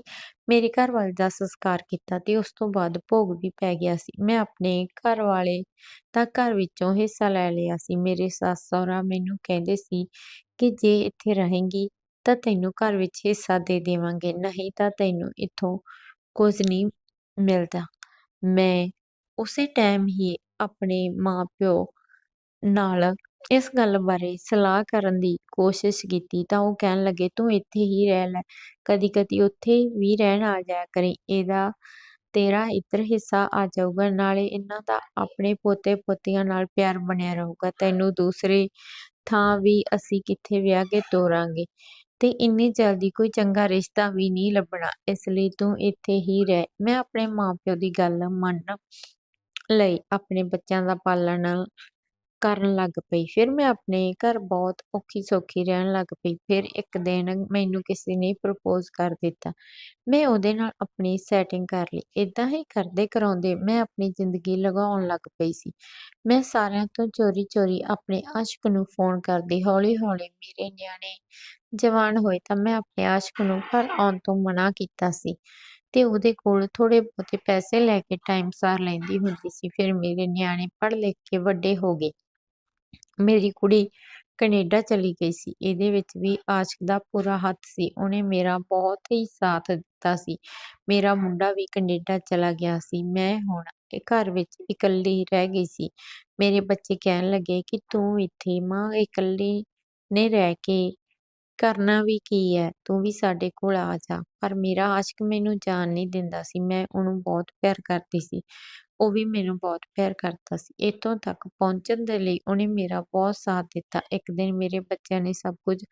ਮੇਰੇ ਘਰ ਵਾਲੇ ਦਾ ਸੰਸਕਾਰ ਕੀਤਾ ਤੇ ਉਸ ਤੋਂ ਬਾਅਦ ਭੋਗ ਵੀ ਪੈ ਗਿਆ ਸੀ। ਮੈਂ ਆਪਣੇ ਘਰ ਵਾਲੇ ਤਾਂ ਘਰ ਵਿੱਚੋਂ ਹਿੱਸਾ ਲੈ ਲਿਆ ਸੀ। ਮੇਰੇ ਸੱਸ ਸਹੁਰਾ ਮੈਨੂੰ ਕਹਿੰਦੇ ਸੀ ਕਿ ਜੇ ਇੱਥੇ ਰਹੇਂਗੀ ਤਾਂ ਤੈਨੂੰ ਘਰ ਵਿੱਚ ਹਿੱਸਾ ਦੇ ਦੇਵਾਂਗੇ, ਨਹੀਂ ਤਾਂ ਤੈਨੂੰ ਇੱਥੋਂ ਕੁਝ ਨਹੀਂ ਮਿਲਦਾ। ਮੈਂ ਉਸੇ ਟਾਈਮ ਹੀ ਆਪਣੇ ਮਾਪਿਓ ਨਾਲ ਇਸ ਗੱਲ ਬਾਰੇ ਸਲਾਹ ਕਰਨ ਦੀ ਕੋਸ਼ਿਸ਼ ਕੀਤੀ ਤਾਂ ਉਹ ਕਹਿਣ ਲੱਗੇ, ਤੂੰ ਇੱਥੇ ਹੀ ਰਹਿ ਲੈ ਕਦੀ ਕਦੀ ਉੱਥੇ ਵੀ ਰਹਿਣ ਆ ਜਾਇਆ ਕਰੇ, ਇਹਦਾ ਤੇਰਾ ਇੱਧਰ ਹਿੱਸਾ ਆ ਜਾਊਗਾ, ਨਾਲੇ ਇਹਨਾਂ ਦਾ ਆਪਣੇ ਪੋਤੇ ਪੋਤੀਆਂ ਨਾਲ ਪਿਆਰ ਬਣਿਆ ਰਹੂਗਾ, ਤੈਨੂੰ ਦੂਸਰੇ ਥਾਂ ਵੀ ਅਸੀਂ ਕਿੱਥੇ ਵਿਆਹ ਕੇ ਤੋਰਾਂਗੇ? ਤੇ ਇੰਨੀ ਜਲਦੀ ਕੋਈ ਚੰਗਾ ਰਿਸ਼ਤਾ ਵੀ ਨਹੀਂ ਲੱਭਣਾ, ਇਸ ਲਈ ਤੂੰ ਇੱਥੇ ਹੀ ਰਹਿ। ਮੈਂ ਆਪਣੇ ਮਾਪਿਓ ਦੀ ਗੱਲ ਮੰਨ ਲਈ ਆਪਣੇ ਬੱਚਿਆਂ ਦਾ ਪਾਲਣ ਕਰਨ ਲੱਗ ਪਈ। ਫਿਰ ਮੈਂ ਆਪਣੇ ਘਰ ਬਹੁਤ ਔਖੀ ਸੌਖੀ ਰਹਿਣ ਲੱਗ ਪਈ। ਫਿਰ ਇੱਕ ਦਿਨ ਮੈਨੂੰ ਕਿਸੇ ਨੇ ਪ੍ਰਪੋਜ਼ ਕਰ ਦਿੱਤਾ। ਮੈਂ ਉਹਦੇ ਨਾਲ ਆਪਣੀ ਸੈਟਿੰਗ ਕਰ ਲਈ। ਇਦਾਂ ਹੀ ਕਰਦੇ ਕਰਾਉਂਦੇ ਮੈਂ ਆਪਣੀ ਜ਼ਿੰਦਗੀ ਲਗਾਉਣ ਲੱਗ ਪਈ ਸੀ। ਮੈਂ ਸਾਰਿਆਂ ਤੋਂ ਚੋਰੀ ਚੋਰੀ ਆਪਣੇ ਆਸ਼ਕ ਨੂੰ ਫੋਨ ਕਰਦੀ ਹੌਲੀ ਹੌਲੀ ਮੇਰੇ ਨਿਆਣੇ ਜਵਾਨ ਹੋਏ ਤਾਂ ਮੈਂ ਆਪਣੇ ਆਸ਼ਕ ਨੂੰ ਘਰ ਆਉਣ ਤੋਂ ਮਨਾ ਕੀਤਾ ਸੀ। ਤੇ ਉਹਦੇ ਕੋਲ ਥੋੜੇ ਬਹੁਤੇ ਪੈਸੇ ਲੈ ਕੇ ਟਾਈਮ ਸਾਰ ਲੈਂਦੀ ਹੁੰਦੀ ਸੀ। ਫਿਰ ਮੇਰੇ ਨਿਆਣੇ ਪੜ੍ਹ ਲਿਖ ਕੇ ਵੱਡੇ ਹੋ ਗਏ। ਮੇਰੀ ਕੁੜੀ ਕੈਨੇਡਾ ਚਲੀ ਗਈ ਸੀ। ਇਹਦੇ ਵਿੱਚ ਵੀ ਆਸ਼ਕ ਦਾ ਪੂਰਾ ਹੱਥ ਸੀ। ਉਹਨੇ ਮੇਰਾ ਬਹੁਤ ਹੀ ਸਾਥ ਦਿੱਤਾ ਸੀ। ਮੇਰਾ ਮੁੰਡਾ ਵੀ ਕੈਨੇਡਾ ਚਲਾ ਗਿਆ ਸੀ। ਮੈਂ ਹੁਣ ਘਰ ਵਿੱਚ ਇਕੱਲੀ ਰਹਿ ਗਈ ਸੀ। ਮੇਰੇ ਬੱਚੇ ਕਹਿਣ ਲੱਗੇ ਕਿ ਤੂੰ ਇੱਥੇ ਮਾਂ, ਇਕੱਲੀ ਨੇ ਰਹਿ ਕੇ ਕਰਨਾ ਵੀ ਕੀ ਹੈ ਤੂੰ ਵੀ ਸਾਡੇ ਕੋਲ ਆ ਜਾ। ਪਰ ਮੇਰਾ ਆਸ਼ਕ ਮੈਨੂੰ ਜਾਣ ਨਹੀਂ ਦਿੰਦਾ ਸੀ। ਮੈਂ ਉਹਨੂੰ ਬਹੁਤ ਪਿਆਰ ਕਰਦੀ ਸੀ। ਉਹ ਵੀ ਮੈਨੂੰ ਬਹੁਤ ਪਿਆਰ ਕਰਦਾ ਸੀ। ਇੱਥੋਂ ਤੱਕ ਪਹੁੰਚਣ ਦੇ ਲਈ ਉਹਨੇ ਮੇਰਾ ਬਹੁਤ ਸਾਥ ਦਿੱਤਾ। ਇੱਕ ਦਿਨ ਮੇਰੇ ਬੱਚਿਆਂ ਨੇ ਸਭ ਕੁਝ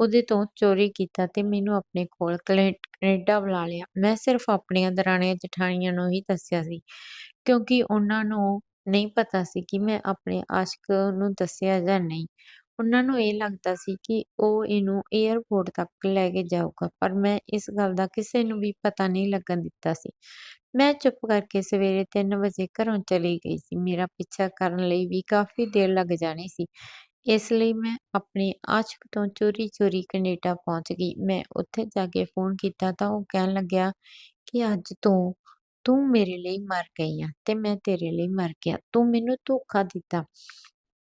ਉਹਦੇ ਤੋਂ ਚੋਰੀ ਕੀਤਾ ਤੇ ਮੈਨੂੰ ਆਪਣੇ ਕੋਲ ਕਲੇ- ਕੈਨੇਡਾ ਬੁਲਾ ਲਿਆ। ਮੈਂ ਸਿਰਫ ਆਪਣੀਆਂ ਦਰਾਣੀਆਂ ਜਠਾਣੀਆਂ ਨੂੰ ਹੀ ਦੱਸਿਆ ਸੀ। ਕਿਉਂਕਿ ਉਹਨਾਂ ਨੂੰ ਨਹੀਂ ਪਤਾ ਸੀ ਕਿ ਮੈਂ ਆਪਣੇ ਆਸ਼ਕ ਨੂੰ ਦੱਸਿਆ ਜਾਂ ਨਹੀਂ। ਉਹਨਾਂ ਨੂੰ ਇਹ ਲੱਗਦਾ ਸੀ ਕਿ ਉਹ ਇਹਨੂੰ 에ਅਰਪੋਰਟ ਤੱਕ ਲੈ ਕੇ ਜਾਊਗਾ, ਪਰ ਮੈਂ ਇਸ ਗੱਲ ਦਾ ਕਿਸੇ ਨੂੰ ਵੀ ਪਤਾ ਨਹੀਂ ਲੱਗਣ ਦਿੱਤਾ ਸੀ। ਮੈਂ ਚੁੱਪ ਕਰਕੇ ਸਵੇਰੇ 3 ਵਜੇ ਘਰੋਂ ਚਲੀ ਗਈ ਸੀ। ਮੇਰਾ ਪਿੱਛਾ ਕਰਨ ਲਈ ਵੀ ਕਾਫੀ ਦੇਰ ਲੱਗ ਜਾਣੀ ਸੀ। ਇਸ ਲਈ ਮੈਂ ਆਪਣੇ ਆਸ਼ਕ ਤੋਂ ਚੋਰੀ ਚੋਰੀ ਕੈਨੇਡਾ ਪਹੁੰਚ ਗਈ। ਮੈਂ ਉੱਥੇ ਜਾ ਕੇ ਫੋਨ ਕੀਤਾ ਤਾਂ ਉਹ ਕਹਿਣ ਲੱਗਿਆ ਕਿ ਅੱਜ ਤੋਂ ਤੂੰ ਮੇਰੇ ਲਈ ਮਰ ਗਈ ਆ ਤੇ ਮੈਂ ਤੇਰੇ ਲਈ ਮਰ ਗਿਆ। ਤੂੰ ਮੈਨੂੰ ਧੋਖਾ ਦਿੱਤਾ।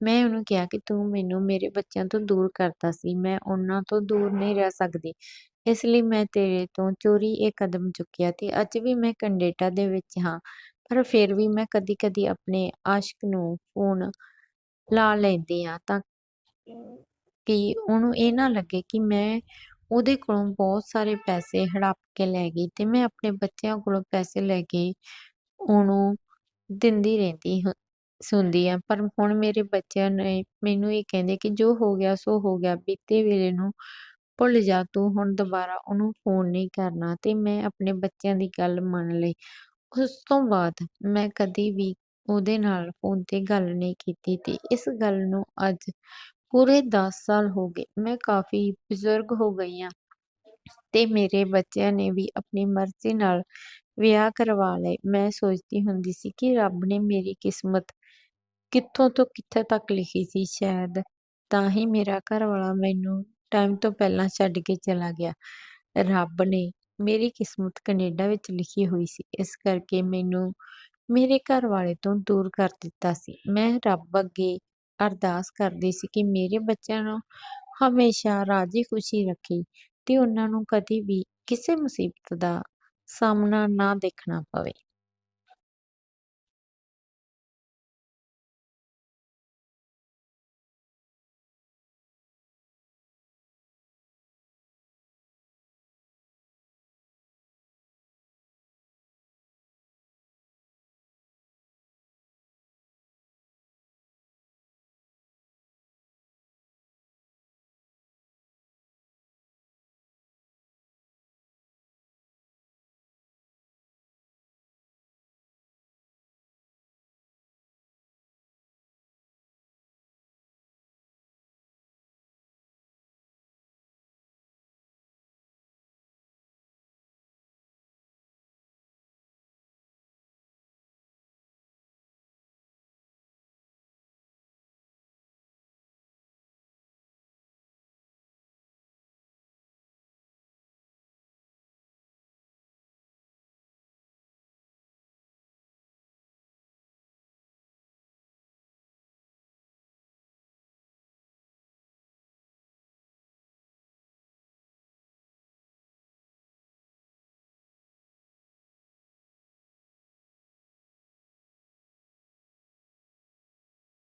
ਮੈਂ ਉਹਨੂੰ ਕਿਹਾ ਕਿ ਤੂੰ ਮੈਨੂੰ ਮੇਰੇ ਬੱਚਿਆਂ ਤੋਂ ਦੂਰ ਕਰਤਾ ਸੀ, ਮੈਂ ਉਹਨਾਂ ਤੋਂ ਦੂਰ ਨਹੀਂ ਰਹਿ ਸਕਦੀ। ਇਸ ਲਈ ਮੈਂ ਤੇਰੇ ਤੋਂ ਚੋਰੀ ਇਹ ਕਦਮ ਚੁੱਕਿਆ ਤੇ ਅੱਜ ਵੀ ਮੈਂ ਕੈਨੇਡਾ ਦੇ ਵਿੱਚ ਹਾਂ, ਪਰ ਫਿਰ ਵੀ ਮੈਂ ਕਦੀ-ਕਦੀ ਆਪਣੇ ਆਸ਼ਿਕ ਨੂੰ ਫੋਨ ਲਾ ਲੈਂਦੀ ਹਾਂ ਤਾਂ ਕਿ ਉਹਨੂੰ ਇਹ ਨਾ ਲੱਗੇ ਕਿ ਮੈਂ ਉਹਦੇ ਕੋਲੋਂ ਬਹੁਤ ਸਾਰੇ ਪੈਸੇ ਹੜੱਪ ਕੇ ਲੈ ਗਈ ਤੇ ਮੈਂ ਆਪਣੇ ਬੱਚਿਆਂ ਕੋਲੋਂ ਪੈਸੇ ਲੈ ਕੇ ਉਹਨੂੰ ਦਿੰਦੀ ਰਹਿੰਦੀ ਹਾਂ। ਸੁਣਦੀ ਆ ਪਰ ਹੁਣ ਮੇਰੇ ਬੱਚਿਆਂ ਨੇ ਮੈਨੂੰ ਇਹ ਕਹਿੰਦੇ ਕਿ ਜੋ ਹੋ ਗਿਆ ਸੋ ਹੋ ਗਿਆ, ਬੀਤੇ ਵੇਲੇ ਨੂੰ ਭੁੱਲ ਜਾ ਤੂੰ, ਹੁਣ ਦੁਬਾਰਾ ਉਹਨੂੰ ਫੋਨ ਨਹੀਂ ਕਰਨਾ। ਤੇ ਮੈਂ ਆਪਣੇ ਬੱਚਿਆਂ ਦੀ ਗੱਲ ਮੰਨ ਲਈ। ਉਸ ਤੋਂ ਬਾਅਦ ਮੈਂ ਕਦੀ ਵੀ ਉਹਦੇ ਨਾਲ ਫੋਨ ਤੇ ਗੱਲ ਨਹੀਂ ਕੀਤੀ ਤੇ ਇਸ ਗੱਲ ਨੂੰ ਅੱਜ ਪੂਰੇ 10 ਸਾਲ ਹੋ ਗਏ। ਮੈਂ ਕਾਫੀ ਬਜ਼ੁਰਗ ਹੋ ਗਈ ਹਾਂ ਤੇ ਮੇਰੇ ਬੱਚਿਆਂ ਨੇ ਵੀ ਆਪਣੀ ਮਰਜ਼ੀ ਨਾਲ ਵਿਆਹ ਕਰਵਾ ਲਏ। ਮੈਂ ਸੋਚਦੀ ਹੁੰਦੀ ਸੀ ਕਿ ਰੱਬ ਨੇ ਮੇਰੀ ਕਿਸਮਤ ਕਿੱਥੋਂ ਤੋਂ ਕਿੱਥੇ ਤੱਕ ਲਿਖੀ ਸੀ ਸ਼ਾਇਦ? ਤਾਂ ਹੀ ਮੇਰਾ ਘਰ ਵਾਲਾ ਮੈਨੂੰ ਟਾਈਮ ਤੋਂ ਪਹਿਲਾਂ ਛੱਡ ਕੇ ਚਲਾ ਗਿਆ। ਰੱਬ ਨੇ ਮੇਰੀ ਕਿਸਮਤ ਕੈਨੇਡਾ ਵਿੱਚ ਲਿਖੀ ਹੋਈ ਸੀ। ਇਸ ਕਰਕੇ ਮੈਨੂੰ ਮੇਰੇ ਘਰ ਵਾਲੇ ਤੋਂ ਦੂਰ ਕਰ ਦਿੱਤਾ ਸੀ। ਮੈਂ ਰੱਬ ਅੱਗੇ ਅਰਦਾਸ ਕਰਦੀ ਸੀ ਕਿ ਮੇਰੇ ਬੱਚਿਆਂ ਨੂੰ ਹਮੇਸ਼ਾ ਰਾਜੀ ਖੁਸ਼ੀ ਰੱਖੇ ਤੇ ਉਹਨਾਂ ਨੂੰ ਕਦੀ ਵੀ ਕਿਸੇ ਮੁਸੀਬਤ ਦਾ ਸਾਹਮਣਾ ਨਾ ਦੇਖਣਾ ਪਵੇ।